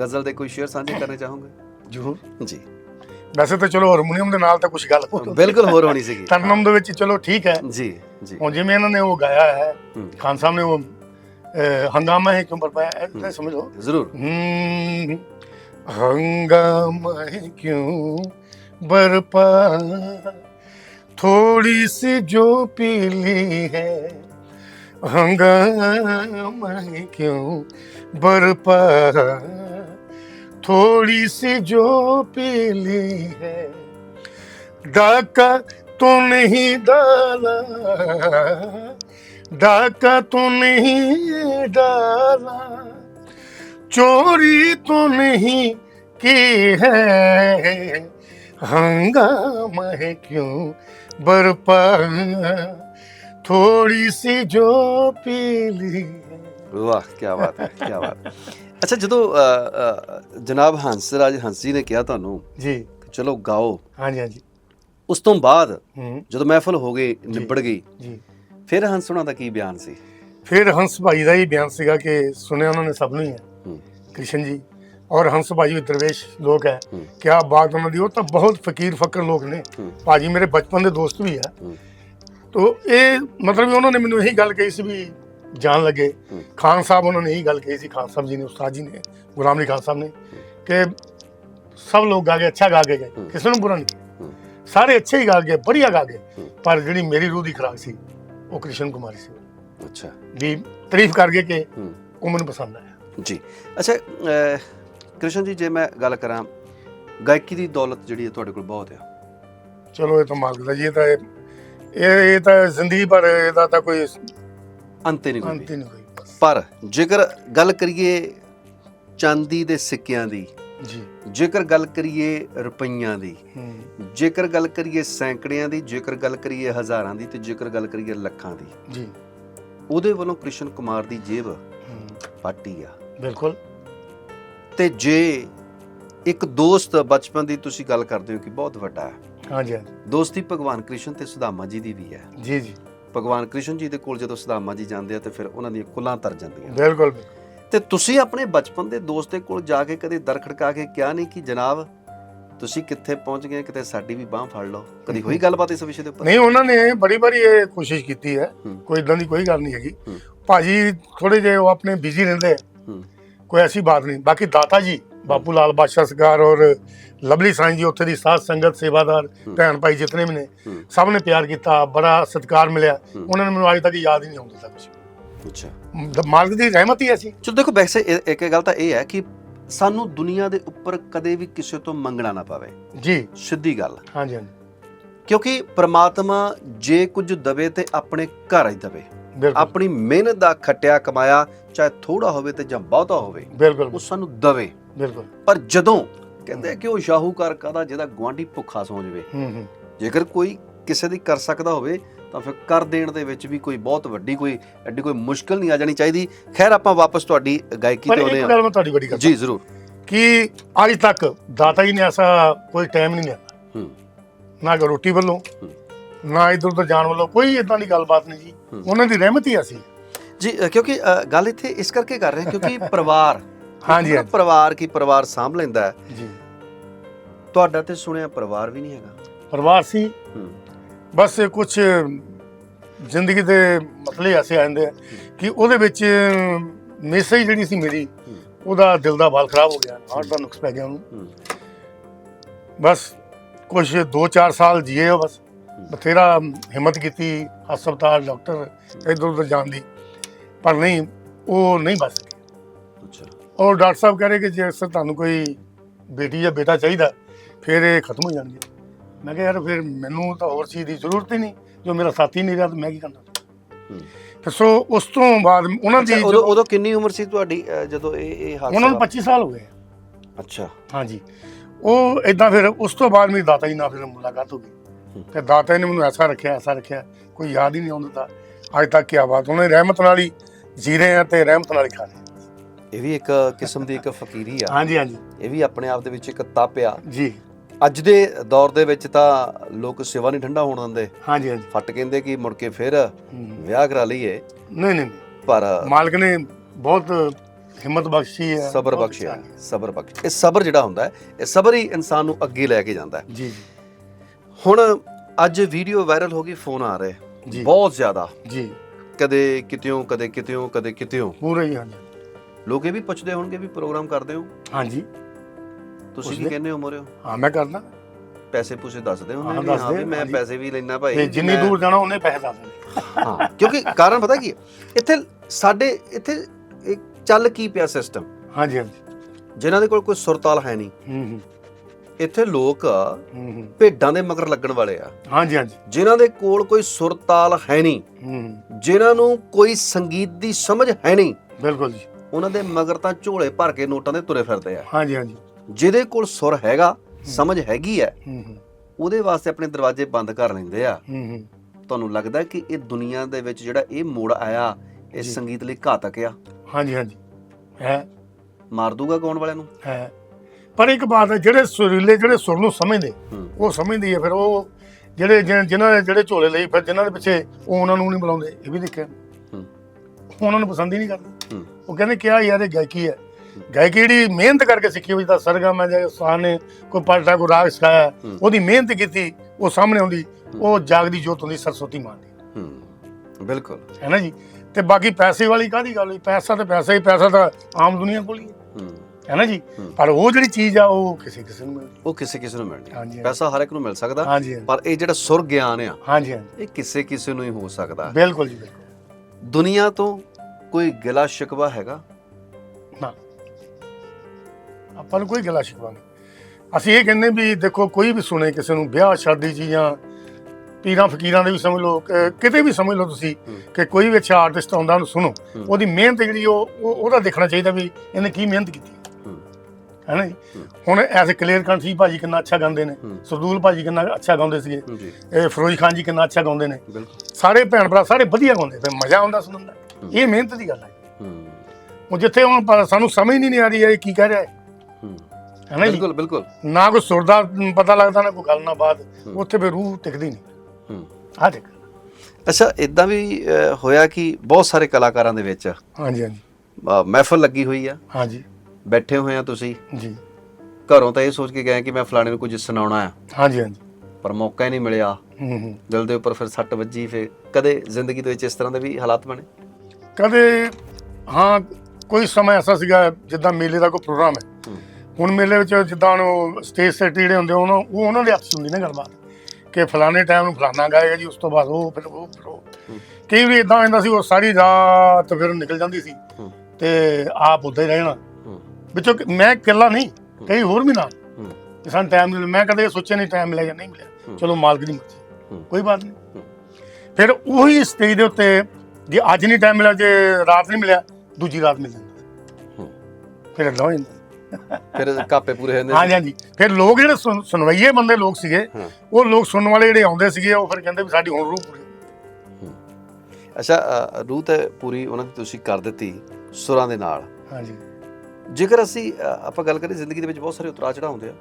ਗਜ਼ਲ ਦੇ ਕੋਈ ਸ਼ੇਰ ਸਾਂਝੇ ਕਰਨੇ ਚਾਹੋਗੇ? ਜ਼ਰੂਰ। ਜੀ। ਵੈਸੇ ਤਾਂ ਚਲੋ ਹਾਰਮੋਨੀਅਮ ਦੇ ਨਾਲ ਤਾਂ ਕੁਝ ਗੱਲ ਬਿਲਕੁਲ ਹੋਰ ਹੋਣੀ ਸੀਗੀ। ਤਰਨਮ ਦੇ ਵਿੱਚ ਚਲੋ ਠੀਕ ਹੈ। ਜੀ। जी और जिमें इन्होंने वो गाया है खान साहब ने वो हंगामा है क्यों बरपाया समझ लो जरूर हंगामा है क्यों बरपा थोड़ी सी जो पीली है हंगामा है क्यों बरपा थोड़ी सी जो पीली है डाका ਤੂੰ ਨਹੀਂ ਡਾਲਾ ਡਾਕਾ ਤੂੰ ਨਹੀਂ ਡਾਲਾ। ਚੋਰੀ ਤੂੰ ਨਹੀਂ ਕੀ ਹੈ ਹੰਗਾਮਾ ਹੈ ਕਿਉਂ ਬਰਪਾ? ਥੋੜੀ ਸੀ ਜੋ ਪੀ ਲਈ। ਵਾਹ ਕੀ ਬਾਤ ਹੈ ਕੀ ਬਾਤ ਅੱਛਾ ਜਦੋਂ ਜਨਾਬ ਹੰਸ ਰਾਜ ਹੰਸੀ ਨੇ ਕਿਹਾ ਤੁਹਾਨੂੰ ਜੀ। ਚਲੋ ਗਾਓ। ਹਾਂਜੀ ਹਾਂਜੀ। ਉਸ ਤੋਂ ਬਾਅਦ ਜਦੋਂ ਮਹਿਫਲ ਹੋ ਗਈ ਨਿਬੜ ਗਈ ਫਿਰ ਹੰਸ ਉਹਨਾਂ ਦਾ ਕੀ ਬਿਆਨ ਸੀ? ਫਿਰ ਹੰਸ ਭਾਈ ਦਾ ਹੀ ਬਿਆਨ ਸੀਗਾ ਕਿ ਸੁਣਿਆ ਉਹਨਾਂ ਨੇ ਸਭ ਨੂੰ ਹੀ ਹੈ। ਕ੍ਰਿਸ਼ਨ ਜੀ। ਔਰ ਹੰਸ ਭਾਜੀ ਵੀ ਦਰਵੇਸ਼ ਲੋਕ ਹੈ। ਹੂੰ। ਕਿਆ ਬਾਤ ਉਹਨਾਂ ਦੀ ਉਹ ਤਾਂ ਬਹੁਤ ਫਕੀਰ ਫਕਰ ਲੋਕ ਨੇ। ਭਾਜੀ ਮੇਰੇ ਬਚਪਨ ਦੇ ਦੋਸਤ ਵੀ ਹੈ। ਹੂੰ। ਤੋ ਇਹ ਮਤਲਬ ਉਹਨਾਂ ਨੇ ਮੈਨੂੰ ਇਹੀ ਗੱਲ ਕਹੀ ਸੀ ਵੀ ਜਾਣ ਲੱਗੇ। ਖਾਨ ਸਾਹਿਬ ਉਹਨਾਂ ਨੇ ਇਹੀ ਗੱਲ ਕਹੀ ਸੀ ਖਾਨ ਸਾਹਿਬ ਜੀ ਨੇ ਉਸਤਾਦ ਜੀ ਨੇ ਗੁਲਾਮ ਅਲੀ ਖਾਨ ਸਾਹਿਬ ਨੇ ਕਿ ਸਭ ਲੋਕ ਗਾ ਕੇ ਅੱਛਾ ਗਾ ਕੇ ਗਏ। ਕਿਸੇ ਨੂੰ ਬੁਰਾ ਨਹੀਂ। ਸਾਰੇ ਅੱਛੇ ਹੀ ਗਾ ਕੇ ਬੜੀਆ ਗਾ ਹੂੰ। ਪਰ ਜਿਹੜੀ ਮੇਰੀ ਰੂਹ ਦੀ ਖੁਰਾਕ ਸੀ ਉਹ ਕ੍ਰਿਸ਼ਨ ਕੁਮਾਰੀ ਸੀ। ਅੱਛਾ। ਦੀ ਤਾਰੀਫ ਕਰਕੇ ਕਿ ਹੂੰ। ਉਹ ਮੈਨੂੰ ਪਸੰਦ ਆਇਆ। ਜੀ। ਅੱਛਾ ਕ੍ਰਿਸ਼ਨ ਜੀ ਜੇ ਮੈਂ ਗੱਲ ਕਰਾਂ ਗਾਇਕੀ ਦੀ ਦੌਲਤ ਜਿਹੜੀ ਹੈ ਤੁਹਾਡੇ ਕੋਲ ਬਹੁਤ ਆ। ਚਲੋ ਇਹ ਤਾਂ ਮਾਲਕ ਦਾ ਜੀ ਇਹ ਤਾਂ ਇਹ ਇਹ ਤਾਂ ਜ਼ਿੰਦਗੀ ਭਰ ਇਹਦਾ ਤਾਂ ਕੋਈ ਅੰਤ ਹੀ ਨਹੀਂ ਕੋਈ। ਅੰਤ ਹੀ ਨਹੀਂ ਕੋਈ ਬਸ। ਪਰ ਜੇਕਰ ਗੱਲ ਕਰੀਏ ਚਾਂਦੀ ਦੇ ਸਿੱਕਿਆਂ ਦੀ ਜੀ। ਜੇਕਰ ਗੱਲ ਕਰੀਏ ਰੁਪਈਆਂ ਦੀ ਜੇਕਰ ਗੱਲ ਕਰੀਏ ਸੈਂਕੜਿਆਂ ਦੀ ਜੇਕਰ ਗੱਲ ਕਰੀਏ ਹਜ਼ਾਰਾਂ ਦੀ ਤੇ ਜੇਕਰ ਗੱਲ ਕਰੀਏ ਲੱਖਾਂ ਦੀ ਜੀ। ਉਹਦੇ ਵੱਲੋਂ ਕ੍ਰਿਸ਼ਨ ਕੁਮਾਰ ਦੀ ਜੇਬ ਪਾਟੀ ਆ। ਬਿਲਕੁਲ। ਤੇ ਜੇ ਇੱਕ ਦੋਸਤ ਬਚਪਨ ਦੀ ਤੁਸੀਂ ਗੱਲ ਕਰਦੇ ਹੋ ਕਿ ਬਹੁਤ ਵੱਡਾ ਹੈ। ਹਾਂਜੀ। ਦੋਸਤੀ ਭਗਵਾਨ ਕ੍ਰਿਸ਼ਨ ਤੇ ਸੁਦਾਮਾ ਜੀ ਦੀ ਵੀ ਹੈ। ਜੀ ਜੀ। ਭਗਵਾਨ ਕ੍ਰਿਸ਼ਨ ਜੀ ਦੇ ਕੋਲ ਜਦੋਂ ਸੁਦਾਮਾ ਜੀ ਜਾਂਦੇ ਆ ਤੇ ਫਿਰ ਉਹਨਾਂ ਦੀਆਂ ਕੁੱਲਾਂ ਤਰ ਜਾਂਦੀਆਂ। ਬਿਲਕੁਲ ਬਿਲਕੁਲ। ਤੇ ਤੁਸੀਂ ਆਪਣੇ ਬਚਪਨ ਦੇ ਦੋਸਤ ਦੇ ਕੋਲ ਜਾ ਕੇ ਕਦੇ ਦਰ ਖੜਕਾ ਕੇ ਕਿਹਾ ਨਹੀਂ ਕਿ ਜਨਾਬ ਤੁਸੀਂ ਕਿੱਥੇ ਪਹੁੰਚ ਗਏ ਕਿਤੇ ਸਾਡੀ ਵੀ ਬਾਹ ਫੜ ਲਓ? ਕਦੀ ਹੋਈ ਗੱਲਬਾਤ ਇਸ ਵਿਸ਼ੇ ਦੇ ਉੱਪਰ? ਨਹੀਂ ਉਹਨਾਂ ਨੇ ਬੜੀ ਵਾਰੀ ਇਹ ਕੋਸ਼ਿਸ਼ ਕੀਤੀ ਹੈ। ਕੋਈ ਇਦਾਂ ਦੀ ਕੋਈ ਗੱਲ ਨਹੀਂ ਹੈਗੀ। ਭਾਜੀ ਥੋੜੇ ਜਿਹੇ ਉਹ ਆਪਣੇ ਬਿਜ਼ੀ ਰਹਿੰਦੇ ਕੋਈ ਐਸੀ ਬਾਤ ਨਹੀਂ। ਬਾਕੀ ਦਾਤਾ ਜੀ ਬਾਪੂ ਲਾਲ ਬਾਦਸ਼ਾਹ ਸਰਕਾਰ ਔਰ ਲਵਲੀ ਸਾਈਂ ਜੀ ਉੱਥੇ ਦੀ ਸਾਧ ਸੰਗਤ ਸੇਵਾਦਾਰ। ਭੈਣ ਭਾਈ ਜਿਤਨੇ ਵੀ ਨੇ ਸਭ ਨੇ ਪਿਆਰ ਕੀਤਾ ਬੜਾ ਸਤਿਕਾਰ ਮਿਲਿਆ। ਉਹਨਾਂ ਨੇ ਮੈਨੂੰ ਅੱਜ ਤੱਕ ਯਾਦ ਹੀ ਨਹੀਂ ਆਉਂਦਾ ਕੁਝ ਅੱਛਾ ਮਾਲਕ ਦੀ ਰਹਿਮਤ ਹੀ ਐਸੀ ਚਲੋ ਦੇਖੋ ਵੈਸੇ ਇਹ- ਇੱਕ ਗੱਲ ਤਾਂ ਇਹ ਹੈ ਕਿ ਸਾਨੂੰ ਦੁਨੀਆ ਦੇ ਉੱਪਰ ਕਦੇ ਵੀ ਕਿਸੇ ਤੋਂ ਮੰਗਣਾ ਨਾ ਪਵੇ। ਜੀ। ਸਿੱਧੀ ਗੱਲ। ਹਾਂਜੀ ਹਾਂਜੀ। ਕਿਉਂਕਿ ਪ੍ਰਮਾਤਮਾ ਜੇ ਕੁਝ ਦਵੇ ਤੇ ਆਪਣੇ ਘਰ ਹੀ ਦਵੇ। ਬਿਲਕੁਲ। ਆਪਣੀ ਮਿਹਨਤ ਦਾ ਖੱਟਿਆ ਕਮਾਇਆ ਚਾਹੇ ਥੋੜਾ ਹੋਵੇ ਤੇ ਜਾਂ ਬਹੁਤਾ ਹੋਵੇ ਬਿਲਕੁਲ। ਉਹ ਸਾਨੂੰ ਦਵੇ। ਬਿਲਕੁਲ। ਪਰ ਜਦੋਂ ਕਹਿੰਦੇ ਆ ਕਿ ਉਹ ਸ਼ਾਹੂਕਾਰ ਕਾਦਾ ਜਿਹਦਾ ਗਵਾਂਢੀ ਭੁੱਖਾ ਸੌਂ ਜਾਵੇ। ਹੂੰ ਹੂੰ ਜੇਕਰ ਕੋਈ ਕਿਸੇ ਦੀ ਕਰ ਸਕਦਾ ਹੋਵੇ ਤਾਂ ਫਿਰ ਕਰ ਦੇਣ ਦੇ ਵਿੱਚ ਵੀ ਕੋਈ ਬਹੁਤ ਵੱਡੀ ਕੋਈ ਐਡੀ ਕੋਈ ਮੁਸ਼ਕਲ ਨਹੀਂ ਆ ਜਾਣੀ ਚਾਹੀਦੀ। ਖੈਰ ਆਪਾਂ ਵਾਪਸ ਤੁਹਾਡੀ ਗਾਇਕੀ ਤੇ ਆਉਂਦੇ ਹਾਂ। ਗੱਲ ਮੈਂ ਤੁਹਾਡੀ ਬੜੀ ਕਰਦਾ ਜੀ ਜ਼ਰੂਰ। ਕਿ ਅੱਜ ਤੱਕ ਦਾਤਾ ਜੀ ਨੇ ਐਸਾ ਕੋਈ ਟਾਈਮ ਨਹੀਂ ਲਿਆ। ਹੂੰ। ਨਾ ਕਿ ਰੋਟੀ ਵੱਲੋਂ। ਨਾ ਇਧਰ ਉਧਰ ਜਾਣ ਵੱਲੋਂ ਕੋਈ ਇਦਾਂ ਦੀ ਗੱਲਬਾਤ ਨਹੀਂ ਜੀ। ਉਹਨਾਂ ਦੀ ਰਹਿਮਤ ਹੀ ਅਸੀਂ ਜੀ ਕਿਉਂਕਿ ਗੱਲ ਇੱਥੇ ਇਸ ਕਰਕੇ ਕਰ ਰਹੇ ਹਾਂ ਕਿਉਂਕਿ ਪਰਿਵਾਰ ਹਾਂਜੀ। ਪਰਿਵਾਰ ਕੀ ਪਰਿਵਾਰ ਸਾਂਭ ਲੈਂਦਾ ਹੈ। ਜੀ। ਤੁਹਾਡਾ ਤੇ ਸੁਣਿਆ ਪਰਿਵਾਰ ਵੀ ਨਹੀਂ ਹੈਗਾ। ਪਰਿਵਾਰ ਸੀ। ਹੂੰ। ਬਸ ਕੁਝ ਜ਼ਿੰਦਗੀ ਦੇ ਮਸਲੇ ਐਸੇ ਆਉਂਦੇ ਆ ਕਿ ਉਹਦੇ ਵਿੱਚ ਮੈਸੇਜ ਜਿਹੜੀ ਸੀ ਮੇਰੀ ਉਹਦਾ ਦਿਲ ਦਾ ਬਾਲ ਖਰਾਬ ਹੋ ਗਿਆ ਹਾਰਟ ਦਾ ਨੁਕਸ ਪੈ ਗਿਆ ਉਹਨੂੰ। ਬਸ ਕੁਝ 2-4 ਸਾਲ ਜੀਏ ਬਸ। ਬਥੇਰਾ ਹਿੰਮਤ ਕੀਤੀ ਹਸਪਤਾਲ ਡਾਕਟਰ ਇੱਧਰ ਉੱਧਰ ਜਾਣ ਦੀ। ਪਰ ਨਹੀਂ ਉਹ ਨਹੀਂ ਬਚ ਸਕੇ ਅੱਛਾ। ਔਰ ਡਾਕਟਰ ਸਾਹਿਬ ਕਹਿ ਰਹੇ ਕਿ ਜੇ ਸਰ ਤੁਹਾਨੂੰ ਕੋਈ ਬੇਟੀ ਜਾਂ ਬੇਟਾ ਚਾਹੀਦਾ ਫਿਰ ਇਹ ਖਤਮ ਹੋ ਜਾਣਗੇ। ਮੈਂ ਕਿਹਾ ਯਾਰ ਫਿਰ ਮੈਨੂੰ ਤਾਂ ਹੋਰ ਚੀਜ਼ ਦੀ ਜ਼ਰੂਰਤ ਹੀ ਨਹੀਂ ਜੋ ਮੇਰਾ ਸਾਥੀ ਨਹੀਂ ਰਿਹਾ ਤਾਂ ਮੈਂ ਕੀ ਕਰਨਾ। ਤੇ ਸੋ ਉਸ ਤੋਂ ਬਾਅਦ ਉਹਨਾਂ ਦੀ ਅੱਛਾ, ਉਦੋਂ ਉਦੋਂ ਕਿੰਨੀ ਉਮਰ ਸੀ ਤੁਹਾਡੀ ਅ, ਜਦੋਂ ਇਹ ਇਹ ਹਾਦਸਾ ਉਹਨਾਂ ਨੂੰ 25 ਸਾਲ ਹੋ ਗਏ। ਅੱਛਾ। ਹਾਂਜੀ। ਉਹ ਇਦਾਂ ਫਿਰ ਉਸ ਤੋਂ ਬਾਅਦ ਮੇਰੀ ਦਾਤਾ ਜੀ ਨਾਲ ਫਿਰ ਮੁਲਾਕਾਤ ਹੋ ਗਈ। ਹੂੰ। ਤੇ ਦਾਤਾ ਜੀ ਨੇ ਮੈਨੂੰ ਐਸਾ ਰੱਖਿਆ ਐਸਾ ਰੱਖਿਆ ਕੋਈ ਯਾਦ ਹੀ ਨਹੀਂ ਆਉਂਦਾ ਤਾ ਅੱਜ ਤੱਕ ਕੀ ਬਾਤ ਉਹਨੇ ਰਹਿਮਤ ਨਾਲ ਹੀ ਜੀ ਰਹੇ ਆ ਤੇ ਰਹਿਮਤ ਨਾਲ ਹੀ ਖਾ ਰਹੇ। ਇਹ ਵੀ ਇੱਕ ਕਿਸਮ ਦੀ ਇੱਕ ਫਕੀਰੀ ਆ। ਹਾਂਜੀ ਹਾਂਜੀ। ਇਹ ਵੀ ਆਪਣੇ ਆਪ ਦੇ ਵਿੱਚ ਇੱਕ ਤਪ ਆ। ਜੀ। ਅੱਜ ਦੇ ਦੌਰ ਦੇ ਵਿੱਚ ਤਾਂ ਲੋਕ ਸੇਵਾ ਨਹੀਂ ਠੰਡਾ ਹੋਣ ਦਿੰਦੇ। ਹਾਂਜੀ ਹਾਂਜੀ। ਫੱਟ ਕਹਿੰਦੇ ਕਿ ਮੁੜ ਕੇ ਫਿਰ। ਵਿਆਹ ਕਰਾ ਲਈਏ। ਨਹੀਂ ਨਹੀਂ। ਪਰ ਮਾਲਕ ਨੇ ਬਹੁਤ ਹਿੰਮਤ ਬਖਸ਼ੀ ਹੈ ਸਬਰ ਬਖਸ਼ਿਆ। ਸਬਰ ਬਖਸ਼। ਇਹ ਸਬਰ ਜਿਹੜਾ ਹੁੰਦਾ ਹੈ ਇਹ ਸਬਰ ਹੀ ਇਨਸਾਨ ਨੂੰ ਅੱਗੇ ਲੈ ਕੇ ਜਾਂਦਾ ਹੈ। ਜੀ ਜੀ। ਹੁਣ ਅੱਜ ਵੀਡੀਓ ਵਾਇਰਲ ਹੋ ਗਈ ਫੋਨ ਆ ਰਹੇ। ਬਹੁਤ ਜ਼ਿਆਦਾ। ਜੀ। ਕਦੇ ਕਿਤਿਓਂ ਕਦੇ ਕਿਤਿਓਂ ਕਦੇ ਕਿਤਿਓਂ। ਪੂਰਾ ਹੀ ਹਾਂਜੀ ਲੋਕ ਇਹ ਵੀ ਪੁੱਛਦੇ ਹੋਣਗੇ ਵੀ ਪ੍ਰੋਗਰਾਮ ਕਰਦੇ ਹੋ? ਹਾਂਜੀ। ਤੁਸੀਂ ਕੀ। ਕਹਿੰਦੇ ਹੋ ਮੋਰਿਓ? ਹਾਂ ਮੈਂ ਕਰਦਾ। ਪੈਸੇ ਪੂਸੇ ਦੱਸਦੇ ਹੋ ਹਾਂ, ਵੀ ਹਾਂ ਦੱਸਦੇ ਵੀ ਮੈਂ ਹਾਂਜੀ। ਪੈਸੇ ਵੀ ਲੈਣਾ ਤੇ ਭਾਈ ਜਿੰਨੀ ਮੈਂ- ਦੂਰ ਜਾਣਾ ਉਹਨੇ ਪੈਸੇ ਦੱਸ ਦੇਣੇ। ਹਾਂ ਕਿਉਂਕਿ ਕਾਰਨ ਪਤਾ ਕੀ ਹੈ? ਇੱਥੇ ਸਾਡੇ ਇੱਥੇ ਇੱਕ ਚੱਲ ਕੀ ਪਿਆ ਸਿਸਟਮ ਹਾਂਜੀ ਹਾਂਜੀ। ਜਿਨ੍ਹਾਂ ਦੇ ਕੋਲ ਕੋਈ ਸੁਰਤਾਲ ਹੈ ਨਹੀਂ। ਹੂੰ ਹੂੰ। ਇੱਥੇ ਲੋਕ ਹੂੰ ਹੂੰ। ਭੇਡਾਂ ਦੇ ਮਗਰ ਲੱਗਣ ਵਾਲੇ ਆ। ਹਾਂਜੀ ਹਾਂਜੀ। ਜਿਨ੍ਹਾਂ ਦੇ ਕੋਲ ਕੋਈ ਸੁਰਤਾਲ ਹੈ ਨਹੀਂ। ਹੂੰ ਹੂੰ। ਜਿਨ੍ਹਾਂ ਨੂੰ ਕੋਈ ਸੰਗੀਤ ਦੀ ਸਮਝ ਹੈ ਨਹੀਂ। ਬਿਲਕੁਲ ਜੀ। ਉਹਨਾਂ ਦੇ ਮਗਰ ਤਾਂ ਝੋਲੇ ਭਰ ਕੇ ਨੋਟਾਂ ਦੇ ਤੁਰੇ ਫਿਰਦੇ ਆ। ਹਾਂਜੀ ਹਾਂਜੀ। ਜਿਹਦੇ ਕੋਲ ਸੁਰ ਹੈਗਾ ਸਮਝ ਹੈਗੀ ਹੈ ਉਹਦੇ ਵਾਸਤੇ ਆਪਣੇ ਦਰਵਾਜ਼ੇ ਬੰਦ ਕਰ ਲੈਂਦੇ ਆ। ਤੁਹਾਨੂੰ ਲੱਗਦਾ ਕਿ ਇਹ ਦੁਨੀਆ ਦੇ ਵਿੱਚ ਜਿਹੜਾ ਇਹ ਮੋੜ ਆਇਆ ਇਹ। ਸੰਗੀਤ ਲਈ ਘਾਤਕ ਆ? ਹਾਂਜੀ ਹਾਂਜੀ। ਹੈ। ਮਾਰ ਦੂਗਾ ਗਾਉਣ ਵਾਲਿਆਂ ਨੂੰ? ਹੈ। ਪਰ ਇੱਕ ਬਾਤ ਹੈ ਜਿਹੜੇ ਸੁਰੀਲੇ ਜਿਹੜੇ ਸੁਰ ਨੂੰ ਸਮਝਦੇ ਉਹ ਸਮਝਦੀ ਹੈ ਫਿਰ ਉਹ ਜਿਹੜੇ ਜਿਨ- ਜਿਨ੍ਹਾਂ ਦੇ ਜਿਹੜੇ ਝੋਲੇ ਲਈ ਫਿਰ ਜਿਨ੍ਹਾਂ ਦੇ ਪਿੱਛੇ ਉਹ ਉਹਨਾਂ ਨੂੰ ਨਹੀਂ ਬੁਲਾਉਂਦੇ ਇਹ ਵੀ ਦੇਖਿਆ। ਹੂੰ। ਉਹਨਾਂ ਨੂੰ ਪਸੰਦ ਹੀ ਨਹੀਂ ਕਰਦੇ। ਉਹ ਕਹਿੰਦੇ ਕਿਹਾ ਯਾਰ ਇਹ ਗਾਇਕੀ ਹੈ। ਗਾਇਕੀ ਜਿਹੜੀ ਮਿਹਨਤ ਕਰਕੇ ਸਿੱਖੀ ਹੋਈ ਤਾਂ ਸਰਗਮ ਹੈ ਜਾਂ ਉਸਤਾਦ ਨੇ ਕੋਈ ਪਾਟਾ ਕੋਈ ਰਾਗ ਸਿਖਾਇਆ। ਉਹਦੀ ਮਿਹਨਤ ਕੀਤੀ ਉਹ ਸਾਹਮਣੇ ਆਉਂਦੀ ਉਹ ਜਾਗਦੀ ਜੋਤ ਹੁੰਦੀ ਸਰਸਵਤੀ ਮਾਂ ਦੀ। ਹੂੰ ਬਿਲਕੁਲ। ਹੈ ਨਾ ਜੀ? ਤੇ ਬਾਕੀ ਪੈਸੇ ਵਾਲੀ ਕਾਹਦੀ ਗੱਲ ਹੋਈ? ਪੈਸਾ ਤਾਂ ਪੈਸਾ ਹੀ ਪੈਸਾ ਤਾਂ ਆਮ ਦੁਨੀਆ ਕੋਲ ਹੀ ਹੈ। ਹੂੰ। ਨਾ ਜੀ। ਪਰ ਉਹ ਜਿਹੜੀ ਚੀਜ਼ ਆ ਉਹ ਕਿਸੇ ਕਿਸੇ ਨੂੰ ਮਿਲਦੀ। ਉਹ ਕਿਸੇ ਕਿਸੇ ਨੂੰ ਹਾਂਜੀ, ਪੈਸਾ ਹਰ ਇੱਕ ਨੂੰ ਮਿਲ ਸਕਦਾ ਪਰ ਇਹ ਜਿਹੜਾ ਸੁਰ ਗਿਆਨ ਆ ਹਾਂਜੀ ਹਾਂਜੀ। ਇਹ ਕਿਸੇ ਕਿਸੇ ਨੂੰ ਹੀ ਹੋ ਸਕਦਾ। ਬਿਲਕੁਲ ਜੀ ਬਿਲਕੁਲ। ਦੁਨੀਆ ਤੋਂ ਕੋਈ ਗਿਲਾ ਸ਼ਿਕਵਾ ਹੈਗਾ? ਆਪਾਂ ਨੂੰ ਕੋਈ ਗਿਲਾ ਸ਼ਿਕਵਾ ਨਹੀਂ। ਅਸੀਂ ਇਹ ਕਹਿੰਦੇ ਵੀ ਦੇਖੋ ਕੋਈ ਵੀ ਸੁਣੇ ਕਿਸੇ ਨੂੰ ਵਿਆਹ ਸ਼ਾਦੀ ਚੀਜ਼ਾਂ ਪੀਰਾਂ ਫਕੀਰਾਂ ਦੇ ਵੀ ਸਮਝ ਲਓ ਕਿ ਕਿਤੇ ਵੀ ਸਮਝ ਲਓ ਤੁਸੀਂ। ਕਿ ਕੋਈ ਵੀ ਅੱਛਾ ਆਰਟਿਸਟ ਆਉਂਦਾ ਉਹਨੂੰ ਸੁਣੋ। ਉਹਦੀ ਮਿਹਨਤ ਜਿਹੜੀ ਉਹ ਉਹ- ਉਹਦਾ ਦੇਖਣਾ ਚਾਹੀਦਾ ਵੀ ਇਹਨੇ ਕੀ ਮਿਹਨਤ ਕੀਤੀ। ਹੂੰ। ਨਾ ਜੀ। ਹੁਣ ਐਸੇ ਕਲੀਅਰ ਕੰਠ ਸੀ ਭਾਜੀ ਕਿੰਨਾ ਅੱਛਾ ਗਾਉਂਦੇ ਨੇ। ਸਰਦੂਲ ਭਾਜੀ ਕਿੰਨਾ ਅੱਛਾ ਗਾਉਂਦੇ ਸੀਗੇ। ਜੀ। ਇਹ ਫਿਰੋਜ਼ ਖਾਨ ਜੀ ਕਿੰਨਾ ਅੱਛਾ ਗਾਉਂਦੇ ਨੇ। ਬਿਲਕੁਲ। ਸਾਰੇ ਭੈਣ ਭਰਾ ਸਾਰੇ ਵਧੀਆ ਗਾਉਂਦੇ ਫਿਰ ਮਜ਼ਾ ਆਉਂਦਾ ਸੁਣਨ ਦਾ। ਇਹ ਮਿਹਨਤ ਦੀ ਗੱਲ ਹੈ। ਹੂੰ। ਉਹ ਜਿੱਥੇ ਹੁਣ ਪਰ ਸਾਨੂੰ ਸਮਝ ਨਹੀਂ ਨਹੀਂ ਆ ਰਹੀ ਹੈ ਇਹ ਕੀ ਕਹਿ ਰਿਹਾ ਹੂੰ। ਹੈ ਨਾ ਜੀ? ਬਿਲਕੁਲ ਬਿਲਕੁਲ। ਨਾ ਕੋਈ ਸੁਰ ਦਾ ਪਤਾ ਲੱਗਦਾ ਨਾ ਕੋਈ ਗੱਲ ਨਾ ਬਾਤ। ਉੱਥੇ ਫਿਰ ਰੂਹ ਟਿਕਦੀ ਨਹੀਂ। ਹੂੰ। ਆ ਦੇਖ। ਅੱਛਾ ਇਦਾਂ ਵੀ ਹੋਇਆ ਕਿ ਬਹੁਤ ਸਾਰੇ ਕਲਾਕਾਰਾਂ ਦੇ ਵਿੱਚ ਹਾਂਜੀ ਹਾਂਜੀ। ਮਹਿਫਲ ਲੱਗੀ ਹੋਈ ਆ? ਹਾਂਜੀ। ਬੈਠੇ ਹੋਏ ਆ ਤੁਸੀਂ? ਜੀ। ਘਰੋਂ ਤਾਂ ਇਹ ਸੋਚ ਕੇ ਗਏ ਕਿ ਮੈਂ ਫਲਾਣੇ ਨੂੰ ਕੁਝ ਸੁਣਾਉਣਾ ਆ। ਹਾਂਜੀ ਹਾਂਜੀ। ਪਰ ਮੌਕਾ ਹੀ ਨਹੀਂ ਮਿਲਿਆ। ਹੂੰ ਹੂੰ। ਦਿਲ ਦੇ ਉੱਪਰ ਫਿਰ ਸੱਟ ਵੱਜੀ ਫਿਰ ਕਦੇ ਜ਼ਿੰਦਗੀ ਦੇ ਵਿੱਚ ਇਸ ਤਰ੍ਹਾਂ ਦੇ ਵੀ ਹਾਲਾਤ ਬਣੇ? ਕਦੇ ਹਾਂ ਕੋਈ ਸਮਾਂ ਐਸਾ ਸੀਗਾ ਜਿੱਦਾਂ ਮੇਲੇ ਦਾ ਕੋਈ ਪ੍ਰੋਗਰਾਮ ਹੂੰ। ਹੁਣ ਮੇਲੇ ਵਿੱਚ ਜਿੱਦਾਂ ਉਹ ਸਟੇਜ ਸੈਟ ਜਿਹੜੇ ਹੁੰਦੇ ਉਹਨਾਂ ਉਹ ਉਹਨਾਂ ਦੇ ਹੱਥ 'ਚ ਹੁੰਦੀ ਨਾ ਗੱਲਬਾਤ ਕਿ ਫਲਾਣੇ ਟਾਈਮ ਨੂੰ ਫਲਾਣਾ ਗਾਏਗਾ ਜੀ ਉਸ ਤੋਂ ਬਾਅਦ ਉਹ ਫਿਰ ਉਹ ਫਿਰ ਉਹ। ਕਈ ਵੀ ਇਦਾਂ ਹੁੰਦਾ ਸੀ ਉਹ ਸਾਰੀ ਰਾਤ ਫਿਰ ਨਿਕਲ ਜਾਂਦੀ ਸੀ ਹੂੰ। ਤੇ ਆਪ ਉੱਦਾਂ ਹੀ ਰਹਿਣਾ। ਹੂੰ। ਵਿੱਚੋਂ ਕਿ- ਮੈਂ ਇਕੱਲਾ ਨਹੀਂ ਕਈ ਹੋਰ ਵੀ ਨਾਲ। ਹੂੰ। ਕਿ ਸਾਨੂੰ ਟਾਈਮ ਨਹੀਂ ਮੈਂ ਕਦੇ ਸੋਚਿਆ ਨਹੀਂ ਟਾਈਮ ਮਿਲਿਆ ਜਾਂ ਨਹੀਂ ਮਿਲਿਆ। ਹੂੰ। ਚਲੋ ਮਾਲਕ ਦੀ ਮਰਜ਼ੀ। ਹੂੰ। ਕੋਈ ਬਾਤ ਨਹੀਂ। ਹੂੰ। ਫਿਰ ਉਹੀ ਸਟੇਜ ਦੇ ਉੱਤੇ ਜੇ ਅੱਜ ਨਹੀਂ ਟਾਈਮ ਮਿਲਿਆ ਜੇ ਰਾਤ ਨਹੀਂ ਮਿਲਿਆ ਦੂਜੀ ਰਾਤ ਮਿਲ ਜਾਂਦਾ। ਹੂੰ। ਫਿਰ ਏਦਾਂ ਹੋ ਜਾਂਦਾ। ਫਿਰ ਕਾਪੇ ਪੂਰੇ ਹੁੰਦੇ ਹਾਂਜੀ ਹਾਂਜੀ। ਫਿਰ ਲੋਕ ਜਿਹੜੇ ਸੁਣ- ਸੁਣਵਈਏ ਬੰਦੇ ਲੋਕ ਸੀਗੇ ਹਾਂ। ਉਹ ਲੋਕ ਸੁਣਨ ਵਾਲੇ ਜਿਹੜੇ ਆਉਂਦੇ ਸੀਗੇ ਉਹ ਫਿਰ ਕਹਿੰਦੇ ਵੀ ਸਾਡੀ ਹੁਣ ਰੂਹ ਪੂਰੀ। ਅੱਛਾ ਅ, ਰੂਹ ਤੇ ਪੂਰੀ ਉਹਨਾਂ ਦੀ ਤੁਸੀਂ ਕਰ ਦਿੱਤੀ ਸੁਰਾਂ ਦੇ ਨਾਲ। ਹਾਂਜੀ। ਜੇਕਰ ਅਸੀਂ ਅ, ਆਪਾਂ ਗੱਲ ਕਰੀਏ ਜ਼ਿੰਦਗੀ ਦੇ ਵਿੱਚ ਬਹੁਤ ਸਾਰੇ ਉਤਰਾਅ ਚੜ੍ਹਾਅ ਹੁੰਦੇ ਆ।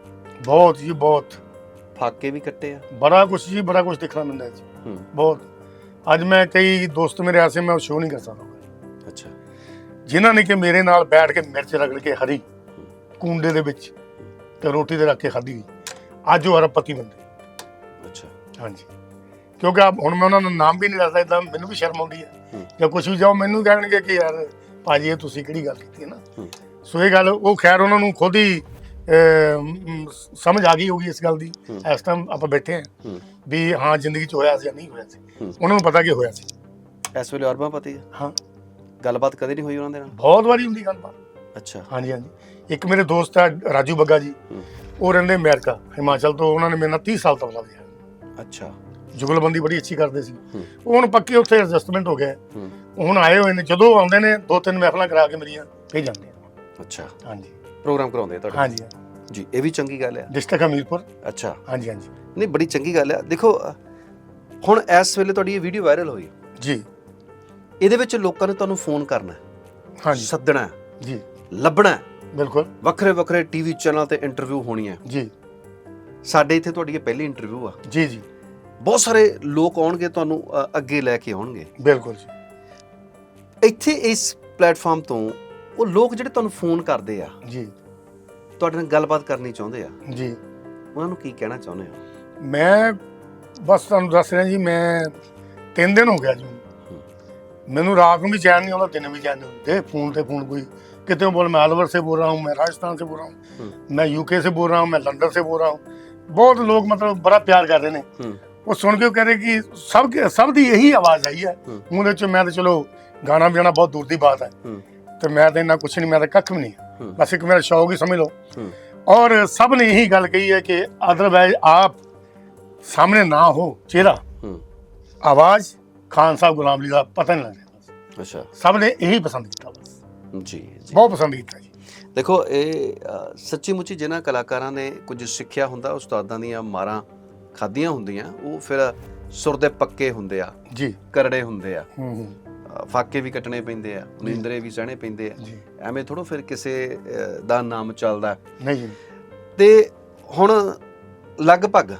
ਬਹੁਤ ਜੀ ਬਹੁਤ। ਫਾਕੇ ਵੀ ਕੱਟੇ ਆ। ਬੜਾ ਕੁਛ ਜੀ ਬੜਾ ਕੁਛ ਦੇਖਣਾ ਮਿਲਦਾ ਜੀ। ਹੂੰ। ਬਹੁਤ। ਅੱਜ ਮੈਂ ਕਈ ਦੋਸਤ ਮੇਰੇ ਐਸੇ ਮੈਂ ਸ਼ੋਅ ਨਹੀਂ ਕਰ ਸਕਦਾ। ਅੱਛਾ। ਜਿਨ੍ਹਾਂ ਨੇ ਕਿ ਮੇਰੇ ਨਾਲ ਬੈਠ ਕੇ ਮਿਰਚ ਰਗੜ ਕੇ ਹਰੀ। ਕੁੰਡੇ ਦੇ ਵਿੱਚ ਤੇ ਰੋਟੀ ਦੇ ਰੱਖ ਕੇ ਖਾਧੀ ਅੱਜ ਉਹ ਅਰਬਪਤੀ ਬੰਦੇ ਅੱਛਾ। ਹਾਂਜੀ। ਕਿਉਂਕਿ ਆ ਹੁਣ ਮੈਂ ਉਹਨਾਂ ਦਾ ਨਾਮ ਵੀ ਨਹੀਂ ਦੱਸਦਾ ਇਦਾਂ ਮੈਨੂੰ ਵੀ ਸ਼ਰਮ ਆਉਂਦੀ ਹੈ। ਜਾਂ ਕੁਝ ਵੀ ਜਾਓ ਮੈਨੂੰ ਕਹਿਣਗੇ ਕਿ ਯਾਰ ਭਾਜੀ ਇਹ ਤੁਸੀਂ ਕਿਹੜੀ ਗੱਲ ਕੀਤੀ ਹੈ ਨਾ। ਸੋ ਇਹ ਗੱਲ ਉਹ ਖੈਰ ਉਹਨਾਂ ਨੂੰ ਖੁਦ ਹੀ ਅਮ, ਸਮਝ ਆ ਗਈ ਹੋਗੀ ਇਸ ਗੱਲ ਦੀ। ਇਸ ਟਾਈਮ ਆਪਾਂ ਬੈਠੇ ਹਾਂ ਵੀ ਹਾਂ ਜ਼ਿੰਦਗੀ 'ਚ ਹੋਇਆ ਸੀ ਜਾਂ ਨਹੀਂ ਹੋਇਆ ਸੀ। ਉਹਨਾਂ ਨੂੰ ਪਤਾ ਕਿ ਹੋਇਆ ਸੀ। ਇਸ ਵੇਲੇ ਅਰਬਾਂ ਪਤੀ ਆ ਹਾਂ। ਗੱਲਬਾਤ ਕਦੇ ਨਹੀਂ ਹੋਈ ਉਹਨਾਂ ਦੇ ਨਾਲ? ਬਹੁਤ ਵਾਰੀ ਹੁੰਦੀ ਗੱਲਬਾਤ ਅੱਛਾ। ਹਾਂਜੀ ਹਾਂਜੀ। ਇੱਕ ਮੇਰੇ ਦੋਸਤ ਹੈ ਰਾਜੂ ਬੱਗਾ ਜੀ। ਹੂੰ। ਉਹ ਰਹਿੰਦੇ ਅਮਰੀਕਾ ਹਿਮਾਚਲ ਤੋਂ ਉਹਨਾਂ ਨੇ ਮੇਰੇ ਨਾਲ 30 ਸਾਲ ਤੱਕ ਲਾਇਆ ਅੱਛਾ। ਜੁਗਲਬੰਦੀ ਬੜੀ ਅੱਛੀ ਕਰਦੇ ਸੀ। ਹੂੰ। ਉਹ ਹੁਣ ਪੱਕੇ ਉੱਥੇ ਐਡਜਸਟਮੈਂਟ ਹੋ ਗਿਆ। ਹੂੰ। ਹੁਣ ਆਏ ਹੋਏ ਨੇ ਜਦੋਂ ਆਉਂਦੇ ਨੇ ਦੋ ਤਿੰਨ ਮਹਿਫਲਾਂ ਕਰਾ ਕੇ ਮੇਰੀਆਂ ਫੇਰ ਜਾਂਦੇ ਆ। ਅੱਛਾ। ਹਾਂਜੀ। ਪ੍ਰੋਗਰਾਮ ਕਰਾਉਂਦੇ ਆ ਤੁਹਾਡੇ? ਹਾਂਜੀ। ਜੀ ਇਹ ਵੀ ਚੰਗੀ ਗੱਲ ਆ? ਡਿਸਟ੍ਰਿਕਟ ਹਮੀਰਪੁਰ। ਅੱਛਾ। ਹਾਂਜੀ ਹਾਂਜੀ। ਨਹੀਂ ਬੜੀ ਚੰਗੀ ਗੱਲ ਆ। ਦੇਖੋ ਹੁਣ ਇਸ ਵੇਲੇ ਤੁਹਾਡੀ ਇਹ ਵੀਡੀਓ ਵਾਇਰਲ ਹੋਈ। ਜੀ। ਇਹਦੇ ਵਿੱਚ ਲੋਕਾਂ ਨੇ ਤੁਹਾਨੂੰ ਫੋਨ ਕਰਨਾ ਹੈ, ਹਾਂਜੀ। ਸੱਦਣਾ ਹੈ, ਜੀ। ਲੱਭਣਾ ਹੈ, ਬਿਲਕੁਲ। ਵੱਖਰੇ ਵੱਖਰੇ ਟੀਵੀ ਚੈਨਲ ਤੇ ਇੰਟਰਵਿਊ ਹੋਣੀ ਹੈ ਜੀ। ਸਾਡੇ ਇੱਥੇ ਤੁਹਾਡੀ ਇਹ ਪਹਿਲੀ ਇੰਟਰਵਿਊ ਆ। ਜੀ ਜੀ। ਬਹੁਤ ਸਾਰੇ ਲੋਕ ਆਉਣਗੇ ਤੁਹਾਨੂੰ ਅੱਗੇ ਲੈ ਕੇ ਆਉਣਗੇ। ਬਿਲਕੁਲ ਜੀ। ਇੱਥੇ ਇਸ ਪਲੇਟਫਾਰਮ ਤੋਂ ਉਹ ਲੋਕ ਜਿਹੜੇ ਤੁਹਾਨੂੰ ਫੋਨ ਕਰਦੇ ਆ ਜੀ। ਤੁਹਾਡੇ ਨਾਲ ਗੱਲਬਾਤ ਕਰਨੀ ਚਾਹੁੰਦੇ ਆ। ਜੀ। ਉਹਨਾਂ ਨੂੰ ਕੀ ਕਹਿਣਾ ਚਾਹੁੰਦੇ ਹੋ? ਮੈਂ ਬਸ ਤੁਹਾਨੂੰ ਦੱਸ ਰਿਹਾ ਜੀ ਮੈਂ 3 ਦਿਨ ਹੋ ਗਿਆ ਜੀ। ਮੈਨੂੰ ਰਾਤ ਨੂੰ ਵੀ ਚੈਨ ਨਹੀਂ ਆਉਂਦਾ ਦਿਨ ਵੀ ਚੈਨ ਨਹੀਂ ਆਉਂਦਾ ਫੋਨ ਤੇ ਫੋਨ ਕੋਈ कितने बोल मैं अलवर से बोल रहा हूँ मैं राजस्थान से बोल रहा हूँ मैं यूके से बोल रहा हूँ मैं लंदन से बोल रहा हूँ ਬਹੁਤ ਲੋਕ ਮਤਲਬ ਬੜਾ ਪਿਆਰ ਕਰ ਨੇ। ਉਹ ਸੁਣ ਕੇ ਉਹ ਕਿ ਸਭ ਸਭ ਦੀ ਇਹੀ ਆਵਾਜ਼ ਆਈ ਹੈ। ਉਹਦੇ ਚ ਮੈਂ ਤਾਂ ਚਲੋ ਗਾਣਾ ਵਜਾਣਾ ਬਹੁਤ ਦੂਰ ਦੀ ਬਾਤ ਹੈ। ਤੇ ਮੈਂ ਤਾਂ ਇੰਨਾ ਕੁਛ ਨਹੀਂ ਮੈਂ ਤਾਂ ਕੱਖ ਵੀ ਨਹੀਂ ਬਸ ਇੱਕ ਮੇਰਾ ਸ਼ੌਕ ਹੀ ਸਮਝ ਲਓ। ਔਰ ਸਭ ਨੇ ਇਹੀ ਗੱਲ ਕਹੀ ਹੈ ਕਿ ਅਦਰਵਾਇਜ਼ ਆਪ ਸਾਹਮਣੇ ਨਾ ਹੋ ਚਿਹਰਾ। ਆਵਾਜ਼ ਖਾਨ ਸਾਹਿਬ ਗੁਲਾਮ ਅਲੀ ਦਾ ਪਤਾ ਨਹੀਂ ਲੱਗਦਾ। ਅੱਛਾ। ਸਭ ਨੇ ਇਹੀ ਪਸੰਦ ਕੀਤਾ। ਜੀ ਜੀ। ਬਹੁਤ ਪਸੰਦ ਕੀਤਾ ਜੀ। ਦੇਖੋ ਇਹ ਸੱਚੀ ਮੁੱਚੀ ਜਿਨ੍ਹਾਂ ਕਲਾਕਾਰਾਂ ਨੇ ਕੁਝ ਸਿੱਖਿਆ ਹੁੰਦਾ ਉਸਤਾਦਾਂ ਦੀਆਂ ਮਾਰਾਂ ਖਾਧੀਆਂ ਹੁੰਦੀਆਂ ਉਹ ਫਿਰ ਸੁਰ ਦੇ ਪੱਕੇ ਹੁੰਦੇ ਆ ਜੀ। ਕਰੜੇ ਹੁੰਦੇ ਆ ਹੂੰ ਹੂੰ। ਫਾਕੇ ਵੀ ਕੱਟਣੇ ਪੈਂਦੇ ਆ ਨਿੰਦਰੇ ਵੀ ਸਹਿਣੇ ਪੈਂਦੇ ਆ। ਐਵੇਂ ਥੋੜੋ ਫਿਰ ਕਿਸੇ ਦਾ ਨਾਮ ਚੱਲਦਾ। ਨਹੀਂ ਤੇ ਹੁਣ ਲਗਭਗ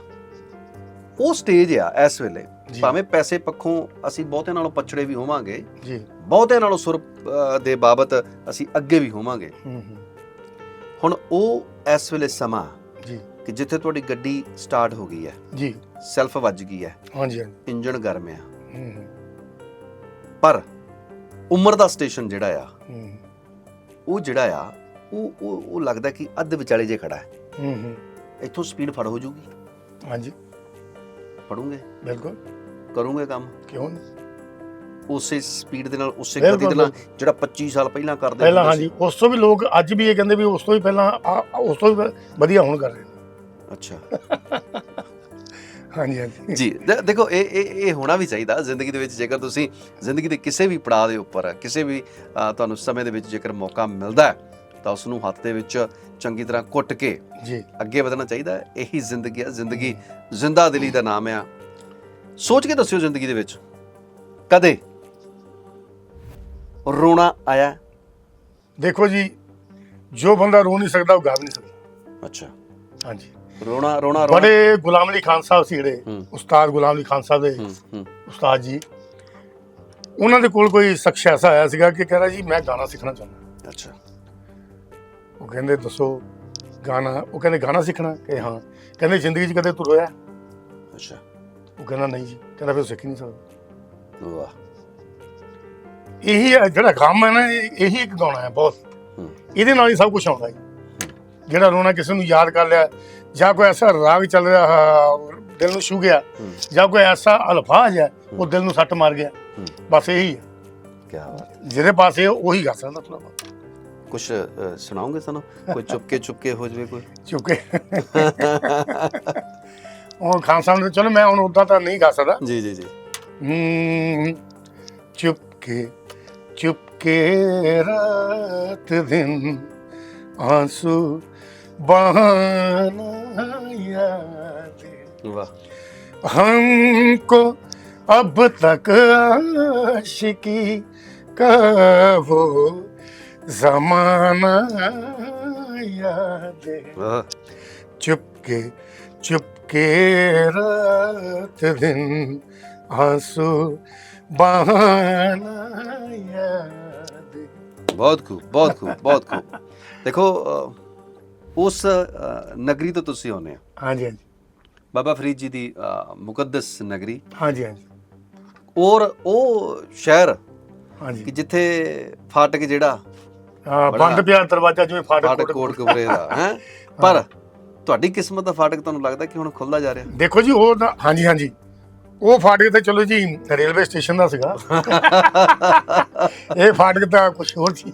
ਉਹ ਸਟੇਜ ਆ ਇਸ ਵੇਲੇ। ਭਾਵੇਂ ਪੈਸੇ ਪੱਖੋਂ ਅਸੀਂ ਬਹੁਤਿਆਂ ਨਾਲੋਂ ਪਛੜੇ ਵੀ ਹੋਵਾਂਗੇ ਜੀ। ਬਹੁਤਿਆਂ ਨਾਲੋਂ ਸੁਰ ਦੇ ਬਾਬਤ ਅਸੀਂ ਅੱਗੇ ਵੀ ਹੋਵਾਂਗੇ। ਹੁਣ ਉਹ ਇਸ ਵੇਲੇ ਸਮਾਂ ਜੀ। ਕਿ ਜਿੱਥੇ ਤੁਹਾਡੀ ਗੱਡੀ ਸਟਾਰਟ ਹੋ ਗਈ ਹੈ। ਜੀ। ਸੈਲਫ ਵੱਜ ਗਈ ਹੈ। ਹਾਂਜੀ ਹਾਂਜੀ। ਇੰਜਣ ਗਰਮ ਆ। ਪਰ ਉਮਰ ਦਾ ਸਟੇਸ਼ਨ ਜਿਹੜਾ ਆ ਉਹ ਜਿਹੜਾ ਆ ਉਹ ਉਹ ਉਹ ਲੱਗਦਾ ਕਿ ਅੱਧ ਵਿਚਾਲੇ ਜੇ ਖੜਾ ਹੈ। ਹੂੰ ਹੂੰ। ਇੱਥੋਂ ਸਪੀਡ ਫੜ ਹੋ ਜੂਗੀ। ਹਾਂਜੀ। ਫੜੂਗੇ? ਬਿਲਕੁਲ। ਕਰੂਗੇ ਕੰਮ? ਕਿਉਂ ਨਹੀਂ ਉਸੇ ਸਪੀਡ ਦੇ ਨਾਲ ਉਸੇ ਗਤੀ ਦੇ ਨਾਲ ਜਿਹੜਾ 25 ਸਾਲ ਪਹਿਲਾਂ ਕਰਦੇ ਪਹਿਲਾਂ ਹਾਂਜੀ ਉਸ ਤੋਂ ਵੀ ਲੋਕ ਅੱਜ ਵੀ ਇਹ ਕਹਿੰਦੇ ਵੀ ਉਸ ਤੋਂ ਵੀ ਪਹਿਲਾਂ ਆ- ਉਸ ਤੋਂ ਵੀ ਵਧੀਆ ਹੁਣ ਕਰ ਰਹੇ ਨੇ। ਅੱਛਾ। ਹਾਂਜੀ ਹਾਂਜੀ। ਜੀ ਦੇਖੋ ਇਹ ਇਹ ਇਹ ਹੋਣਾ ਵੀ ਚਾਹੀਦਾ ਜ਼ਿੰਦਗੀ ਦੇ ਵਿੱਚ ਜੇਕਰ ਤੁਸੀਂ ਜ਼ਿੰਦਗੀ ਦੇ ਕਿਸੇ ਵੀ ਪੜਾਅ ਦੇ ਉੱਪਰ ਕਿਸੇ ਵੀ ਤੁਹਾਨੂੰ ਸਮੇਂ ਦੇ ਵਿੱਚ ਜੇਕਰ ਮੌਕਾ ਮਿਲਦਾ ਹੈ, ਤਾਂ ਉਸ ਨੂੰ ਹੱਥ ਦੇ ਵਿੱਚ ਚੰਗੀ ਤਰ੍ਹਾਂ ਕੁੱਟ ਕੇ ਜੀ। ਅੱਗੇ ਵਧਣਾ ਚਾਹੀਦਾ ਹੈ। ਇਹੀ ਜ਼ਿੰਦਗੀ ਹੈ ਜ਼ਿੰਦਗੀ ਜ਼ਿੰਦਾ ਦਿਲੀ ਦਾ ਨਾਮ ਆ। ਸੋਚ ਕੇ ਦੱਸਿਓ ਜ਼ਿੰਦਗੀ ਦੇ ਵਿੱਚ। ਕਦੇ ਰੋਣਾ ਆਇਆ? ਦੇਖੋ ਜੀ ਜੋ ਬੰਦਾ ਰੋ ਨਹੀਂ ਸਕਦਾ ਉਹ ਗਾ ਵੀ ਨਹੀਂ ਸਕਦਾ। ਅੱਛਾ। ਹਾਂਜੀ। ਰੋਣਾ ਰੋਣਾ ਰੋਣਾ। ਬੜੇ ਗੁਲਾਮ ਅਲੀ ਖਾਨ ਸਾਹਿਬ ਸੀ ਜਿਹੜੇ। ਹੂੰ। ਉਸਤਾਦ ਗੁਲਾਮ ਅਲੀ ਖਾਨ ਸਾਹਿਬ ਦੇ ਹੂੰ ਹੂੰ। ਉਸਤਾਦ ਜੀ। ਉਹਨਾਂ ਦੇ ਕੋਲ ਕੋਈ ਸ਼ਖਸ ਐਸਾ ਆਇਆ ਸੀਗਾ ਕਿ ਕਹਿੰਦਾ ਜੀ ਮੈਂ ਗਾਣਾ ਸਿੱਖਣਾ ਚਾਹੁੰਦਾ। ਅੱਛਾ। ਉਹ ਕਹਿੰਦੇ ਦੱਸੋ ਗਾਣਾ ਉਹ ਕਹਿੰਦੇ ਗਾਣਾ ਸਿੱਖਣਾ? ਕਿ ਹਾਂ। ਕਹਿੰਦੇ ਜ਼ਿੰਦਗੀ 'ਚ ਕਦੇ ਤੂੰ ਰੋਇਆ ਅੱਛਾ। ਉਹ ਕਹਿੰਦਾ ਨਹੀਂ ਜੀ। ਕਹਿੰਦਾ ਫਿਰ ਸਿੱਖ ਹੀ ਨਹੀਂ ਸਕਦਾ। ਵਾਹ। ਇਹੀ ਹੈ ਜਿਹੜਾ ਗਮ ਹੈ ਨਾ ਇਹੀ ਇੱਕ ਗਾਉਣਾ ਹੈ ਬਹੁਤ। ਇਹਦੇ ਨਾਲ ਹੀ ਸਭ ਕੁਝ ਆਉਂਦਾ ਹੈ। ਜਿਹੜਾ ਰੋਣਾ ਕਿਸੇ ਨੂੰ ਯਾਦ ਕਰ ਲਿਆ ਜਾਂ ਕੋਈ ਐਸਾ ਰਾਗ ਚੱਲ ਰਿਹਾ ਹਾ, ਦਿਲ ਨੂੰ ਛੂ ਗਿਆ ਜਾਂ ਕੋਈ ਐਸਾ ਅਲਫਾਜ਼ ਹੈ ਉਹ ਦਿਲ ਨੂੰ ਸੱਟ ਮਾਰ ਗਿਆ ਬਸ ਇਹੀ ਹੈ। ਕੀ ਬਾਤ ਜਿਹਦੇ ਪਾਸੇ ਉਹੀ ਗਾ ਸਕਦਾ ਥੋੜਾ ਕੁਝ ਸੁਣਾਓਗੇ ਸਾਨੂੰ? ਕੋਈ ਚੁਪਕੇ ਚੁਪਕੇ ਹੋ ਜਵੇ ਕੋਈ? ਕਿਉਂਕਿ ਉਹ ਖਾਨ ਸਾਹਿਬ ਨੇ ਚਲੋ ਮੈਂ ਹੁਣ ਉਦਾਂ ਤਾਂ ਨਹੀਂ ਗਾ ਸਕਦਾ। ਜੀ ਜੀ ਜੀ। ਹਮ, ਚੁੱਪ ਕੇ चुपके रात दिन आंसू बहाना याद ਵਾਹ हमको अब तक आशिकी का वो जमाना याद है ਵਾਹ चुपके चुपके रात दिन आंसू ਬਾਣਾ ਬਹੁਤ ਖੂਬ ਬਹੁਤ ਖੂਬ ਬਹੁਤ ਖੂਬ ਦੇਖੋ ਉਸ ਨਗਰੀ ਤੋਂ ਤੁਸੀਂ ਆਉਂਦੇ ਹੋ ਹਾਂਜੀ ਹਾਂਜੀ ਬਾਬਾ ਫਰੀਦ ਜੀ ਦੀ ਮੁਕੱਦਸ ਨਗਰੀ ਹਾਂਜੀ ਹਾਂਜੀ ਔਰ ਉਹ ਸ਼ਹਿਰ ਕਿ ਜਿੱਥੇ ਫਾਟਕ ਜਿਹੜਾ ਬੰਦ ਪਿਆ ਦਰਵਾਜ਼ਾ ਜਿਵੇਂ ਫਾਟਕ ਕੋਟ ਕਬਰੇ ਦਾ ਹੈ ਪਰ ਤੁਹਾਡੀ ਕਿਸਮਤ ਦਾ ਫਾਟਕ ਤੁਹਾਨੂੰ ਲੱਗਦਾ ਕਿ ਹੁਣ ਖੁੱਲਦਾ ਜਾ ਰਿਹਾ ਦੇਖੋ ਜੀ ਉਹ ਹਾਂਜੀ ਹਾਂਜੀ ਉਹ ਫਾਟਕ ਤਾਂ ਚਲੋ ਜੀ ਰੇਲਵੇ ਸਟੇਸ਼ਨ ਦਾ ਸੀਗਾ। ਇਹ ਫਾਟਕ ਤਾਂ ਕੁਝ ਹੋਰ ਸੀ।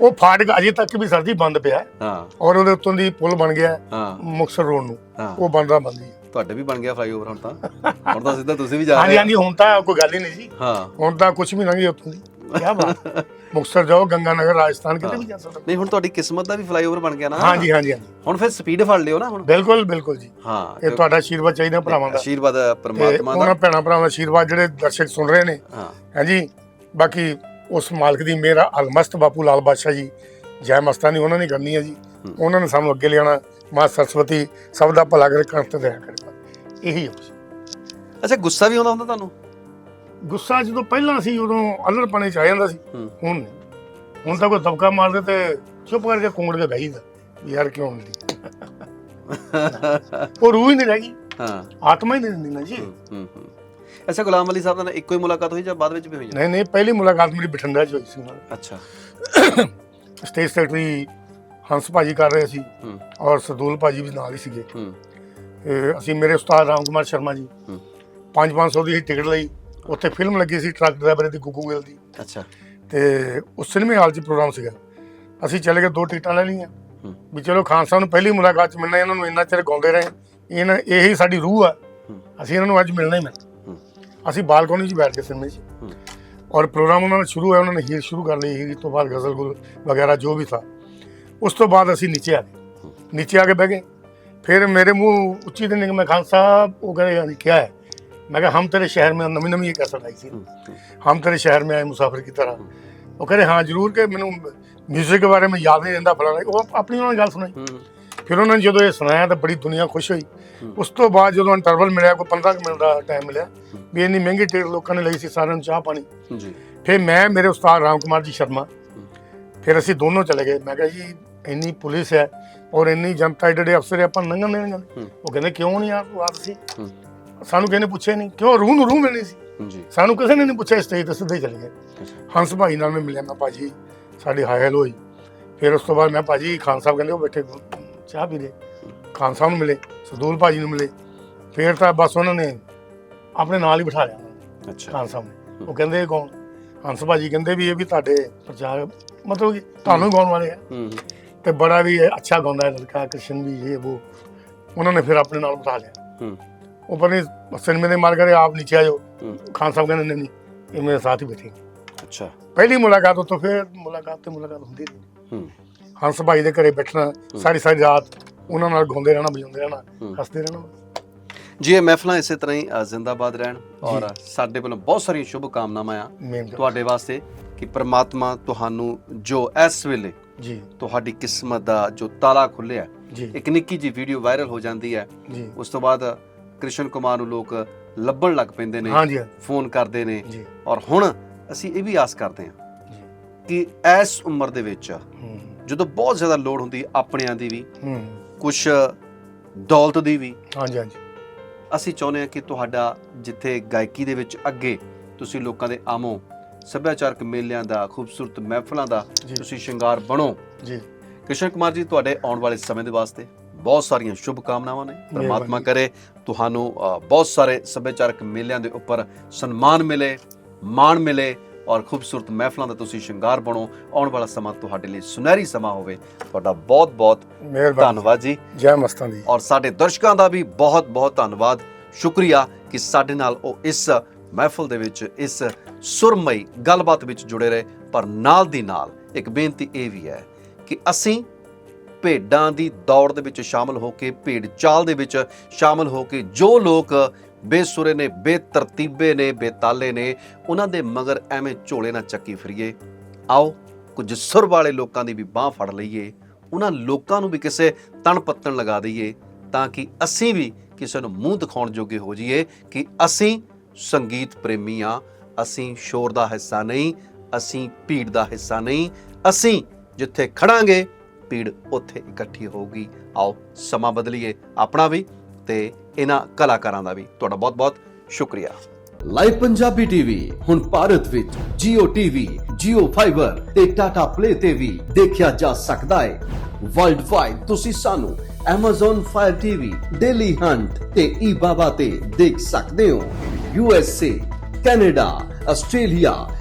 ਉਹ ਫਾਟਕ ਅਜੇ ਤੱਕ ਵੀ ਸਰ ਜੀ ਬੰਦ ਪਿਆ ਹੈ। ਹਾਂ। ਔਰ ਉਹਦੇ ਉੱਤੋਂ ਦੀ ਪੁਲ ਬਣ ਗਿਆ ਹੈ ਹਾਂ। ਮੁਕਤਸਰ ਰੋਡ ਨੂੰ। ਹਾਂ। ਉਹ ਬੰਦਾ ਬੰਦੀ ਹੈ ਤੁਹਾਡੇ ਵੀ ਬਣ ਗਿਆ ਫਲਾਈਓਵਰ ਹੁਣ ਤਾਂ। ਹੁਣ ਤਾਂ ਸਿੱਧਾ ਤੁਸੀਂ ਵੀ ਜਾ ਹਾਂਜੀ ਰਹੇ ਹਾਂਜੀ ਹੁਣ ਤਾਂ ਕੋਈ ਗੱਲ ਹੀ ਨਹੀਂ ਜੀ। ਹਾਂ। ਹੁਣ ਤਾਂ ਕੁਝ ਵੀ ਲੰਘੀ ਉੱਥੋਂ ਦੀ। ਕੀ ਬਾਤ ਮੁਕਤਸਰ ਜਾਓ ਗੰਗਾ ਨਗਰ ਰਾਜਸਥਾਨ ਕਿਤੇ ਵੀ ਜਾ ਸਕਦੇ ਨਹੀਂ ਹੁਣ ਤੁਹਾਡੀ ਕਿਸਮਤ ਦਾ ਵੀ ਫਲਾਈਓਵਰ ਬਣ ਗਿਆ ਨਾ। ਹਾਂਜੀ ਹਾਂਜੀ ਹਾਂਜੀ। ਹੁਣ ਫਿਰ ਸਪੀਡ ਫੜ ਲਿਓ ਨਾ ਹੁਣ। ਬਿਲਕੁਲ ਬਿਲਕੁਲ ਜੀ। ਹਾਂ ਇਹ ਤੁਹਾਡਾ ਆਸ਼ੀਰਵਾਦ ਚਾਹੀਦਾ ਭਰਾਵਾਂ ਦਾ। ਆਸ਼ੀਰਵਾਦ ਤੇ ਪਰਮਾਤਮਾ ਉਹਨਾਂ ਦਾ ਭੈਣਾਂ ਭਰਾਵਾਂ ਦਾ ਆਸ਼ੀਰਵਾਦ ਜਿਹੜੇ ਦਰਸ਼ਕ ਸੁਣ ਰਹੇ ਨੇ। ਹਾਂ। ਹਾਂਜੀ ਬਾਕੀ ਉਸ ਮਾਲਕ ਦੀ ਮੇਰਾ ਅਲਮਸਤ ਬਾਪੂ ਲਾਲ ਬਾਦਸ਼ਾਹ ਜੀ ਜੈ ਮਸਤਾਨੀ ਉਹਨਾਂ ਨੇ ਕਰਨੀ ਹੈ ਜੀ। ਉਹਨਾਂ ਨੇ ਸਾਨੂੰ ਅੱਗੇ ਲਿਆਣਾ ਮਾਂ ਸਰਸਵਤੀ ਸਭ ਦਾ ਭਲਾ ਕਰੇ ਕੰਤ ਦਇਆ ਕਰੇ। ਇਹੀ ਹੈ। ਬਸ। ਅੱਛਾ ਗੁੱਸਾ ਵੀ ਆਉਂਦਾ ਹੁੰਦਾ ਤੁਹਾਨੂੰ? ਗੁੱਸਾ ਜਦੋਂ ਪਹਿਲਾਂ ਸੀ ਉਦੋਂ ਅਲੜਪਣੇ ਚ ਆ ਜਾਂਦਾ ਸੀ। ਹੂੰ। ਹੁਣ ਨਹੀਂ। ਹੁਣ ਤਾਂ ਕੋਈ ਦਬਕਾ ਮਾਰਦੇ ਤੇ ਚੁੱਪ ਕਰਕੇ ਕੁੰਗੜ ਕੇ ਬਹੀਦਾ ਯਾਰ ਕਿਉਂ ਹੁੰਦੀ? ਉਹ ਰੂਹ ਹੀ ਨਹੀਂ ਰਹਿ ਗਈ। ਹਾਂ। ਆਤਮਾ ਹੀ ਨਹੀਂ ਦਿੰਦੀ ਨਾ ਜੀ। ਹੂੰ ਹੂੰ ਹੂੰ। ਅੱਛਾ ਗੁਲਾਮ ਅਲੀ ਸਾਹਿਬ ਨਾਲ ਇੱਕੋ ਹੀ ਮੁਲਾਕਾਤ ਹੋਈ ਜਾਂ ਬਾਅਦ ਵਿੱਚ ਵੀ ਹੋਈ? ਨਹੀਂ ਨਹੀਂ ਪਹਿਲੀ ਮੁਲਾਕਾਤ ਮੇਰੀ ਬਠਿੰਡਾ 'ਚ ਹੋਈ ਸੀ ਨਾਲ। ਅੱਛਾ। ਸਟੇਜ ਸੈਕਟਰੀ ਹੰਸ ਭਾਜੀ ਕਰ ਰਹੇ ਸੀ ਹੂੰ। ਔਰ ਸਦੂਲ ਭਾਜੀ ਵੀ ਨਾਲ ਹੀ ਸੀਗੇ। ਹੂੰ। ਤੇ ਅਸੀਂ ਮੇਰੇ ਉਸਤਾਦ ਰਾਮ ਕੁਮਾਰ ਸ਼ਰਮਾ ਜੀ ਹੂੰ। 5-500 ਦੀ ਟਿਕਟ ਲਈ। ਉੱਥੇ ਫਿਲਮ ਲੱਗੀ ਸੀ ਟਰੱਕ ਡਰਾਈਵਰ ਦੀ ਗੁੱਗੂ ਗਿੱਲ ਦੀ। ਅੱਛਾ। ਤੇ ਉਸ ਸਿਨੇਮੇ ਹਾਲ 'ਚ ਪ੍ਰੋਗਰਾਮ ਸੀਗਾ। ਅਸੀਂ ਚਲੇ ਗਏ ਦੋ ਟਿਕਟਾਂ ਲੈ ਲਈਆਂ। ਵੀ ਚਲੋ ਖਾਨ ਸਾਹਿਬ ਨੂੰ ਪਹਿਲੀ ਮੁਲਾਕਾਤ 'ਚ ਮਿਲਣਾ ਇਹਨਾਂ ਨੂੰ ਇੰਨਾ ਚਿਰ ਗਾਉਂਦੇ ਰਹੇ। ਇਹਨਾਂ ਇਹੀ ਸਾਡੀ ਰੂਹ ਆ। ਅਸੀਂ ਇਹਨਾਂ ਨੂੰ ਅੱਜ ਮਿਲਣਾ ਹੀ ਮੈਂ ਅਸੀਂ ਬਾਲਕੋਨੀ 'ਚ ਬੈਠ ਕੇ ਸਿਨੇਮੇ 'ਚ। ਔਰ ਪ੍ਰੋਗਰਾਮ ਉਹਨਾਂ ਦਾ ਸ਼ੁਰੂ ਹੋਇਆ ਉਹਨਾਂ ਨੇ ਹੀਰ ਸ਼ੁਰੂ ਕਰ ਲਈ ਹੀਰ ਤੋਂ ਬਾਅਦ ਗਜ਼ਲ ਗੁਲ ਵਗੈਰਾ ਜੋ ਵੀ ਥਾ। ਉਸ ਤੋਂ ਬਾਅਦ ਅਸੀਂ ਨੀਚੇ ਆ ਗਏ। ਨੀਚੇ ਆ ਕੇ ਬਹਿ ਗਏ। ਫਿਰ ਮੇਰੇ ਮੂੰਹ ਉੱਚੀ ਦਿਨ ਮੈਂ ਖਾਨ ਸਾਹਿਬ ਉਹ ਕਹਿੰਦੇ ਯਾਨੀ ਕੀ ਹੈ। मैं कहा हम तेरे शहर में नवी नवी एक असर आई थी ਹੂੰ, ਹੂੰ, हम तेरे शहर में आए मुसाफिर की तरह ਉਹ ਕਹਿੰਦੇ ਹਾਂ ਜਰੂਰ ਕਿ ਮੈਨੂੰ 뮤직 ਦੇ ਬਾਰੇ ਮੈਂ ਯਾਦ ਨਹੀਂ ਰਹਿੰਦਾ ਫਲਾਣਾ ਉਹ ਆਪਣੀ ਉਹਨਾਂ ਨੇ ਗੱਲ ਸੁਣਾਈ ਹੂੰ ਫਿਰ ਉਹਨਾਂ ਨੇ ਜਦੋਂ ਇਹ ਸੁਣਾਇਆ ਤਾਂ ਬੜੀ ਦੁਨੀਆ ਖੁਸ਼ ਹੋਈ ਉਸ ਤੋਂ ਬਾਅਦ ਜਦੋਂ ਇੰਟਰਵਲ ਮਿਲਿਆ ਕੋਈ 15 ਕੁ ਮਿੰਟ ਦਾ ਟਾਈਮ ਮਿਲਿਆ ਵੀ ਇੰਨੀ ਮਹਿੰਗੀ ਟਿਕਟ ਲੋਕਾਂ ਨੇ ਲਈ ਸੀ ਸਾਰਿਆਂ ਨੂੰ ਚਾਹ ਪਾਣੀ ਜੀ ਫਿਰ ਮੈਂ ਮੇਰੇ ਉਸਤਾਦ ਰਾਮ ਕੁਮਾਰ ਜੀ ਸ਼ਰਮਾ ਫਿਰ ਅਸੀਂ ਦੋਨੋਂ ਚਲੇ ਗਏ ਮੈਂ ਕਿਹਾ ਜੀ ਇੰਨੀ ਪੁਲਿਸ ਹੈ ਔਰ ਇੰਨੀ ਜਨਤਾ ਏਡੇ ਏਡੇ ਅਫਸਰ ਹੈ, ਆਪਾਂ ਨੰਗਨ ਦੇਣਗੇ ਹੂੰ। ਉਹ ਕਹਿੰਦੇ ਕਿਉਂ ਨਹੀਂ ਯਾਰ ਤੂੰ ਆਪ ਸੀ ਹੂੰ ਸਾਨੂੰ ਕਿਸੇ ਨੇ ਪੁੱਛਿਆ ਨਹੀਂ। ਕਿਉਂ? ਰੂਹ ਨੂੰ ਰੂਹ ਮਿਲਣੀ ਸੀ। ਜੀ ਸਾਨੂੰ ਕਿਸੇ ਨੇ ਨਹੀਂ ਪੁੱਛਿਆ ਸਟੇਜ ਤੇ ਸਿੱਧੇ ਚਲੇ ਗਏ। ਹੰਸ ਭਾਈ ਨਾਲ ਮੈਂ ਮਿਲਿਆ ਮੈਂ ਭਾਜੀ ਸਾਡੀ ਹਾਈ ਹੈਲੋ ਹੋਈ। ਫਿਰ ਉਸ ਤੋਂ ਬਾਅਦ ਮੈਂ ਭਾਜੀ ਖਾਨ ਸਾਹਿਬ ਕਹਿੰਦੇ ਉਹ ਬੈਠੇ ਚਾਹ ਪੀ ਰਹੇ। ਖਾਨ ਸਾਹਿਬ ਨੂੰ ਮਿਲੇ ਸਦੂਲ ਭਾਜੀ ਨੂੰ ਮਿਲੇ। ਫਿਰ ਤਾਂ ਬਸ ਉਹਨਾਂ ਨੇ ਆਪਣੇ ਨਾਲ ਹੀ ਬਿਠਾ ਲਿਆ। ਅੱਛਾ। ਖਾਨ ਸਾਹਿਬ ਨੇ। ਉਹ ਕਹਿੰਦੇ ਕੌਣ? ਹੰਸ ਭਾਜੀ ਕਹਿੰਦੇ ਵੀ ਇਹ ਵੀ ਤੁਹਾਡੇ ਪ੍ਰਚਾਰ ਮਤਲਬ ਕਿ ਤੁਹਾਨੂੰ ਗਾਉਣ ਵਾਲੇ ਆ। ਤੇ ਬੜਾ ਵੀ ਅੱਛਾ ਗਾਉਂਦਾ ਹੈ ਲੜਕਾ ਕ੍ਰਿਸ਼ਨ ਵੀ ਇਹ ਉਹ ਉਹਨਾਂ ਨੇ ਫਿਰ ਆਪਣੇ ਨਾਲ ਬਿਠਾ ਲਿਆ। ਦੇ ਮਾਰ ਕਰੇ ਆਪ ਨੀਚੇ ਆ ਜਾਓ। ਹੂੰ। ਖਾਨ ਸਾਹਿਬ ਕਹਿੰਦੇ ਨਹੀਂ ਨਹੀਂ ਇਹ ਮੇਰੇ ਸਾਥ ਹੀ ਬੈਠੇ ਅੱਛਾ। ਪਹਿਲੀ ਮੁਲਾਕਾਤ ਤੋਂ ਫਿਰ ਮੁਲਾਕਾਤ ਤੇ ਮੁਲਾਕਾਤ ਹੁੰਦੀ ਰਹੀ। ਹੂੰ। ਹੰਸ ਭਾਈ ਦੇ ਘਰੇ ਬੈਠਣਾ ਸਾਰੀ ਸਾਰੀ ਰਾਤ ਉਹਨਾਂ ਨਾਲ ਗਾਉਂਦੇ ਰਹਿਣਾ ਵਜਾਉਂਦੇ ਰਹਿਣਾ। ਹੱਸਦੇ ਰਹਿਣਾ। ਜੀ ਇਹ ਮਹਿਫਲਾਂ ਇਸੇ ਤਰ੍ਹਾਂ ਹੀ ਜ਼ਿੰਦਾਬਾਦ ਰਹਿਣ। ਔਰ ਸਾਡੇ ਵੱਲੋਂ ਬਹੁਤ ਸਾਰੀਆਂ ਸ਼ੁਭ ਕਾਮਨਾਵਾਂ ਆ। ਤੁਹਾਡੇ ਵਾਸਤੇ ਕਿ ਪ੍ਰਮਾਤਮਾ ਤੁਹਾਨੂੰ ਜੋ ਇਸ ਵੇਲੇ ਜੀ। ਤੁਹਾਡੀ ਕਿਸਮਤ ਦਾ ਜੋ ਤਾਲਾ ਖੁੱਲਿਆ ਇੱਕ ਨਿੱਕੀ ਜੀ ਵੀਡੀਓ ਵਾਇਰਲ ਹੋ ਜਾਂਦੀ ਹੈ ਉਸ ਤੋਂ ਬਾਅਦ ਕ੍ਰਿਸ਼ਨ ਕੁਮਾਰ ਨੂੰ ਲੋਕ ਲੱਭਣ ਲੱਗ ਪੈਂਦੇ ਨੇ ਹਾਂਜੀ ਫੋਨ ਕਰਦੇ ਨੇ। ਜੀ। ਔਰ ਹੁਣ ਅਸੀਂ ਇਹ ਵੀ ਆਸ ਕਰਦੇ ਹਾਂ ਕਿ ਇਸ ਉਮਰ ਦੇ ਵਿੱਚ ਜਦੋਂ ਬਹੁਤ ਜ਼ਿਆਦਾ ਲੋੜ ਹੁੰਦੀ ਆਪਣਿਆਂ ਦੀ ਵੀ ਕੁਝ ਦੌਲਤ ਦੀ ਵੀ ਹਾਂਜੀ ਹਾਂਜੀ। ਅਸੀਂ ਚਾਹੁੰਦੇ ਹਾਂ ਕਿ ਤੁਹਾਡਾ ਜਿੱਥੇ ਗਾਇਕੀ ਦੇ ਵਿੱਚ ਅੱਗੇ ਤੁਸੀਂ ਲੋਕਾਂ ਦੇ ਆਮੋ ਸੱਭਿਆਚਾਰਕ ਮੇਲਿਆਂ ਦਾ ਖੂਬਸੂਰਤ ਮਹਿਫਲਾਂ ਦਾ। ਤੁਸੀਂ ਸ਼ਿੰਗਾਰ ਬਣੋ। ਜੀ। ਕ੍ਰਿਸ਼ਨ ਕੁਮਾਰ ਜੀ ਤੁਹਾਡੇ ਆਉਣ ਵਾਲੇ ਸਮੇਂ ਦੇ ਵਾਸਤੇ ਬਹੁਤ ਸਾਰੀਆਂ ਸ਼ੁਭ ਕਾਮਨਾਵਾਂ ਨੇ ਪਰਮਾਤਮਾ। ਕਰੇ ਤੁਹਾਨੂੰ ਬਹੁਤ ਸਾਰੇ ਸੱਭਿਆਚਾਰਕ ਮੇਲਿਆਂ ਦੇ ਉੱਪਰ ਸਨਮਾਨ ਮਿਲੇ ਮਾਣ ਮਿਲੇ ਔਰ ਖੂਬਸੂਰਤ ਮਹਿਫਲਾਂ ਦਾ ਤੁਸੀਂ ਸ਼ਿੰਗਾਰ ਬਣੋ। ਆਉਣ ਵਾਲਾ ਸਮਾਂ ਤੁਹਾਡੇ ਲਈ ਸੁਨਹਿਰੀ ਸਮਾਂ ਹੋਵੇ। ਤੁਹਾਡਾ ਬਹੁਤ ਬਹੁਤ ਮਿਹਰਬਾਨੀ। ਧੰਨਵਾਦ ਜੀ। ਜੈ ਮਸਤਾਂ ਦੀ। ਔਰ ਸਾਡੇ ਦਰਸ਼ਕਾਂ ਦਾ ਵੀ ਬਹੁਤ ਬਹੁਤ ਧੰਨਵਾਦ। ਸ਼ੁਕਰੀਆ ਕਿ ਸਾਡੇ ਨਾਲ ਉਹ ਇਸ ਮਹਿਫਲ ਦੇ ਵਿੱਚ ਇਸ ਸੁਰਮਈ ਗੱਲਬਾਤ ਵਿੱਚ ਜੁੜੇ ਰਹੇ। ਪਰ ਨਾਲ ਦੀ ਨਾਲ ਇੱਕ ਬੇਨਤੀ ਇਹ ਵੀ ਹੈ ਕਿ ਅਸੀਂ ਭੇਡਾਂ ਦੀ ਦੌੜ ਦੇ ਵਿੱਚ ਸ਼ਾਮਲ ਹੋ ਕੇ, ਭੇਡ ਚਾਲ ਦੇ ਵਿੱਚ ਸ਼ਾਮਲ ਹੋ ਕੇ ਜੋ ਲੋਕ ਬੇਸੁਰੇ ਨੇ, ਬੇਤਰਤੀਬੇ ਨੇ, ਬੇਤਾਲੇ ਨੇ, ਉਹਨਾਂ ਦੇ ਮਗਰ ਐਵੇਂ ਝੋਲੇ ਨਾਲ ਚੱਕੀ ਫਿਰੀਏ। ਆਓ, ਕੁਝ ਸੁਰ ਵਾਲੇ ਲੋਕਾਂ ਦੀ ਵੀ ਬਾਹ ਫੜ ਲਈਏ। ਉਹਨਾਂ ਲੋਕਾਂ ਨੂੰ ਵੀ ਕਿਸੇ ਤਣ ਪੱਤਣ ਲਗਾ ਦਈਏ, ਤਾਂ ਕਿ ਅਸੀਂ ਵੀ ਕਿਸੇ ਨੂੰ ਮੂੰਹ ਦਿਖਾਉਣ ਜੋਗੇ ਹੋ ਜਾਈਏ ਕਿ ਅਸੀਂ ਸੰਗੀਤ ਪ੍ਰੇਮੀ ਆ ਅਸੀਂ ਸ਼ੋਰ ਦਾ ਹਿੱਸਾ ਨਹੀਂ, ਅਸੀਂ ਭੀੜ ਦਾ ਹਿੱਸਾ ਨਹੀਂ, ਅਸੀਂ ਜਿੱਥੇ ਖੜਾਂਗੇ ਭੀੜ ਉੱਥੇ ਇਕੱਠੀ ਹੋਊਗੀ ਆਓ ਸਮਾਂ ਬਦਲੀਏ ਆਪਣਾ ਵੀ ਤੇ ਇਹਨਾਂ ਕਲਾਕਾਰਾਂ ਦਾ ਵੀ। ਤੁਹਾਡਾ ਬਹੁਤ ਬਹੁਤ ਸ਼ੁਕਰੀਆ। ਲਾਈਵ ਪੰਜਾਬੀ ਟੀਵੀ ਹੁਣ ਭਾਰਤ ਵਿੱਚ Jio TV, Jio Fiber ਤੇ Tata Play ਤੇ ਵੀ ਦੇਖਿਆ ਜਾ ਸਕਦਾ ਹੈ। ਵਰਲਡ ਵਾਈਡ ਤੁਸੀਂ ਸਾਨੂੰ Amazon Fire TV, Daily Hunt ਤੇ eBaba ਤੇ ਦੇਖ ਸਕਦੇ ਹੋ। USA, Canada, Australia,